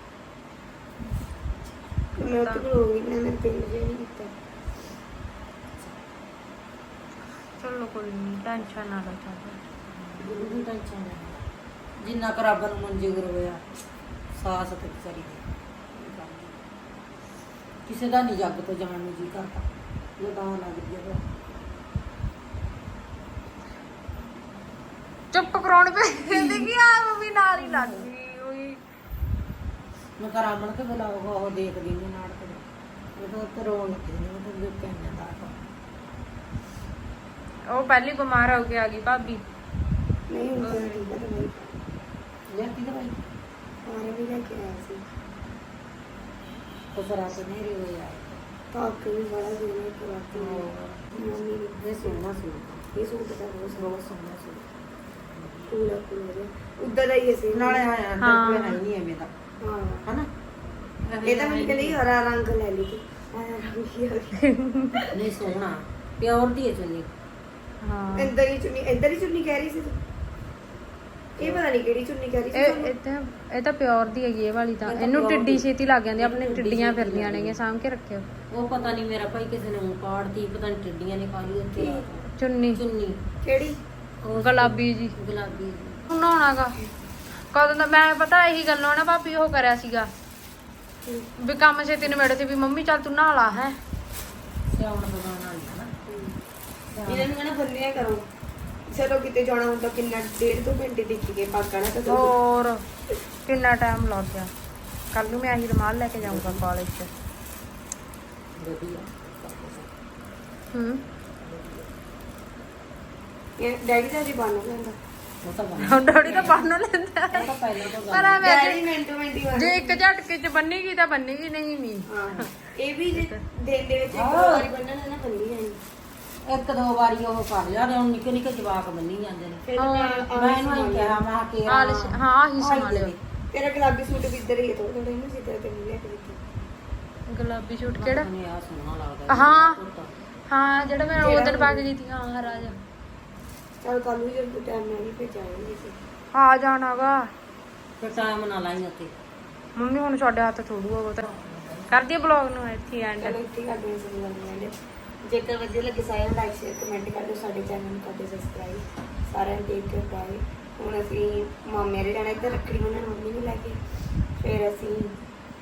ਮੈਂ ਤਾਂ ਬਲੌਗ ਨਹੀਂ ਬਣਾਇਆ ਮੈਂ ਪੇਜ ਨਹੀਂ ਕੀਤਾ। ਚਲੋ ਕੋਈ ਨਹੀਂ ਟੈਨਸ਼ਨ ਨਾ ਲਓ ਚੱਲ। ਗੁਰੂ ਦੀ ਟੈਨਸ਼ਨ ਹੈ। ਜਿੰਨਾ ਕੁ ਰੱਬ ਨੂੰ ਮਨਜ਼ੂਰ ਹੋਇਆ ਸਾਸ ਤੇ ਵਿਚਾਰੀ ਦੀ। ਕਿਸੇ ਦਾ ਨਹੀਂ ਜੱਗ ਤੋਂ ਜਾਣ ਨੂੰ ਜੀ ਕਰਦਾ। ਲਗਾ ਲੱਗ ਗਿਆ ਚੁੱਪ ਕਰਾਉਣ ਪੈ ਕਹਿੰਦੀ ਕਿ ਆ ਮੰਮੀ ਨਾਲ ਹੀ ਲੱਗ ਗਈ। ਮੈਂ ਤਾਂ ਰਾਮਣ ਕੇ ਬੁਲਾਉਗਾ ਉਹ ਦੇਖਦੀ ਨਹੀਂ ਨਾਟਕ ਉਹ ਤਾਂ ਉੱਤੇ ਰੋਣ ਲੱਗੀ ਨੇ ਉਹ ਤਾਂ ਦੇਖ ਕੇ ਆਇਆ ਦਾ ਉਹ ਪਹਿਲੀ ਬਿਮਾਰ ਹੋ ਕੇ ਆ ਗਈ ਭਾਬੀ। ਨਹੀਂ ਤਾਂ ਠੀਕ ਹੈ ਦਵਾਈ ਲੈਤੀ ਦਵਾਈ ਆਰੇ ਵੀ ਲੈ ਕੇ ਆਇਆ ਸੀ। ਉਹ ਸਰਾ ਤੇ ਨੇਰੇ ਹੋਇਆ ਪਾਕ ਵੀ ਬੜਾ ਜਿਵੇਂ ਕਰਾਤੀ ਮੰਮੀ ਨੇ ਇਹ ਸੋਹਣਾ ਸੂਟ ਇਹ ਸੂਟ ਦਾ ਬਹੁਤ ਬਹੁਤ ਸੋਹਣਾ ਸੂਟ ਪੂਰਾ ਪੂਰਾ ਉਦਾਂ ਦਾ ਹੀ ਸੀ ਨਾਲੇ ਆਇਆ ਹਾਂ। ਹੈ ਨਹੀਂ ਐਵੇਂ ਦਾ। ਹਨਾ? ਇਹ ਤਾਂ ਮੈਨੂੰ ਕਹਿੰਦੀ ਹਰਾ ਰੰਗ ਲੈ ਲਈ ਗਿਆ ਨਹੀਂ ਸੋਹਣਾ। ਪਿਓਰ ਦੀ ਹੈ ਚੁੰਨੀ। ਹਾਂ। ਇੰਦਰ ਹੀ ਚੁੰਨੀ ਇੰਦਰ ਹੀ ਚੁੰਨੀ ਕਹਿ ਰਹੀ ਸੀ ਇਹ ਪਤਾ ਨਹੀਂ ਕਿਹੜੀ ਚੁੰਨੀ ਕਹਿ ਰਹੀ ਸੀ ਇਹ। ਇਹ ਤਾਂ ਇਹ ਤਾਂ ਪਿਓਰ ਦੀ ਹੈਗੀ ਇਹ ਵਾਲੀ ਤਾਂ। ਇਹ ਤਾਂ ਇਹਨੂੰ pure ਟਿੱਡੀ ਦੀ। ਛੇਤੀ ਲੱਗ ਜਾਂਦੀ ਆਪਣੇ ਟਿੱਡੀ ਟਿੱਡੀਆਂ ਛੇਤੀ ਫਿਰਦੀਆਂ ਲੱਗ ਨੇਗੀਆਂ ਸਾਂਭ ਕੇ ਰੱਖਿਓ। ਉਹ ਪਤਾ ਨਹੀਂ ਮੇਰਾ ਭਾਈ ਕਿਸੇ ਨੇ ਮੂੰਹ ਪਾੜਤੀ ਪਤਾ ਨਹੀਂ ਟਿੱਡੀਆਂ ਨੇ ਖਾ ਲਈ ਉੱਥੇ ਚੁੰਨੀ। ਚੁੰਨੀ। ਕਿਹੜੀ? ਉਹ ਗੁਲਾਬੀ ਜੀ। ਗੁਲਾਬੀ ਨਹਾਉਣਾਗਾ ਕਦੋਂ ਦਾ ਮੈਂ ਪਤਾ ਇਹੀ ਗੱਲੋਂ ਨਾ ਭਾਬੀ ਉਹ ਕਰਿਆ ਸੀਗਾ। ਵੀ ਕੰਮ ਛੇਤੀ ਨਿਬੜੇ ਤੇ ਵੀ ਮੰਮੀ ਚੱਲ ਤੂੰ ਨਹਾ ਲਾ ਹੈ। ਸਿਆਉਣ ਬਗਾਉਣ ਵਾਲੀ ਹੈ ਨਾ। ਇਹਨਾਂ ਨੂੰ ਕਹਿੰਦਾ ਬੰਨਿਆ ਕਰੋ। ਚਲੋ ਕਿਤੇ ਜਾਣਾ ਹੁੰਦਾ ਕਿੰਨਾ ਡੇਢ ਦੋ ਘੰਟੇ ਟਿੱਕ ਕੇ ਪਾਕਣਾ ਤਾਂ ਦੋ ਹੋਰ ਕਿੰਨਾ ਟਾਈਮ ਲੱਗ ਗਿਆ। ਕੱਲ ਨੂੰ ਮੈਂ ਆਹੀ ਰਮਾਲ ਲੈ ਕੇ ਜਾਊਂਗਾ ਕਾਲਜ 'ਚ। ਹੂੰ। ਇਹ ਡੈਡੀ ਦਾ ਜੀ ਬਣ ਲੈਂਦਾ ਹੁਣ ਡੋੜੀ ਤਾਂ ਬੰਨ ਲੈਂਦਾ ਉਹ ਤਾਂ ਪਹਿਲਾਂ ਤੋਂ ਪਰ ਗੱਲ ਐਵੇਂ ਡੈਡੀ ਮਿੰਟੋ ਮਿੰਟੀ ਬਣ ਜੇ ਇੱਕ ਝਟਕੇ 'ਚ ਬੰਨੀ ਗਈ ਤਾਂ ਬੰਨੀ ਗਈ ਨਹੀਂ ਵੀ ਹਾਂ ਇਹ ਵੀ ਜੇ ਦਿਨ ਦੇ ਵਿੱਚ ਇੱਕ ਹਾਂ। ਦੋ ਵਾਰੀ ਬੰਨਣਾ ਨਾ ਬੰਨੀ ਜਾਣੀ ਇੱਕ ਦੋ ਵਾਰੀ ਉਹ ਕਰ ਲਿਆ ਤੇ ਹੁਣ ਨਿੱਕੇ ਨਿੱਕੇ ਜਵਾਕ ਬੰਨੀ ਜਾਂਦੇ ਨੇ। ਫਿਰ ਹਾਂ, ਮੈਂ ਮੈਂ ਇਹਨੂੰ ਹੀ ਕਿਹਾ ਮੈਂ ਕਿ ਆਹ ਲਿਸ਼- ਹਾਂ ਆਹੀ ਸੰਭਾਲਿਓ ਤੇਰਾ ਗੁਲਾਬੀ ਸੂਟ ਵੀ ਇੱਧਰ ਹੀ ਹੈ ਥੋੜਾ ਥੋੜਾ ਇਹਨੂੰ ਜਿੱਦਾਂ ਤੇ ਲੈ ਕੇ ਦਿੱਤਾ। ਗੁਲਾਬੀ ਸੂਟ ਕਿਹੜਾ? ਹਾਂ। ਹਾਂ ਜਿਹੜਾ ਮੈਂ ਉਹ ਦਿਨ ਪਾ ਕੇ ਗਈ ਸੀ ਹਾਂ ਰਾਜਾ। ਚਲ ਕੱਲ ਨੂੰ ਜਦ ਟਾਈਮ ਨਾਲ ਹੀ ਭੇਜਾਂਗੇ ਸੀ ਆ ਜਾਣਾਗਾ ਫਿਰ ਟਾਈਮ ਨਾ ਲਾਈ ਉੱਤੇ ਮੰਮੀ ਹੁਣ ਸਾਡੇ ਹੱਥ ਥੋੜੂ ਉਹ ਤਾਂ। ਕਰਦੀ ਬਲੌਗ ਨੂੰ ਇੱਥੇ ਐਂਡ ਚਲੋ ਇੱਥੇ ਹੀ ਕਰਦੇ ਹਾਂ ਇਸ ਵੀਡੀਓ ਨੂੰ ਜੇਕਰ ਵਧੀਆ ਲੱਗੇ ਸਾਰਿਆਂ ਨੂੰ ਲਾਈਕ ਸ਼ੇਅਰ ਕਮੈਂਟ ਕਰ ਦਿਓ ਸਾਡੇ ਚੈਨਲ ਨੂੰ ਕਰ ਦਿਓ ਸਬਸਕ੍ਰਾਈਬ ਸਾਰਿਆਂ ਨੂੰ ਦੇਖ ਕੇ ਬਾਏ ਹੁਣ ਅਸੀਂ ਮਾਮੇ ਦੇ ਜਾਣਾ ਇੱਧਰ ਰੱਖੜੀ ਬੰਨਣ ਮੰਮੀ ਨੂੰ ਲੈ ਕੇ। ਫਿਰ ਅਸੀਂ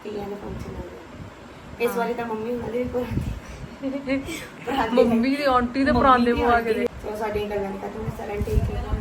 ਤੀਆਂ ਦੇ ਫੰਕਸ਼ਨ ਆ ਗਏ। ਇਸ ਵਾਰੀ ਤਾਂ ਮੰਮੀ ਉਹਨਾਂ ਦੇ ਵੀ ਪਰਾਂਦੇ। ਪਰਾਂਦੇ ਮੰਮੀ ਦੀ ਆਂਟੀ ਦੇ ਪਰਾਂਦੇ ਪਵਾ ਕੇ ਦੇ सो असं अटेंड करणार का तुम्ही सरांनी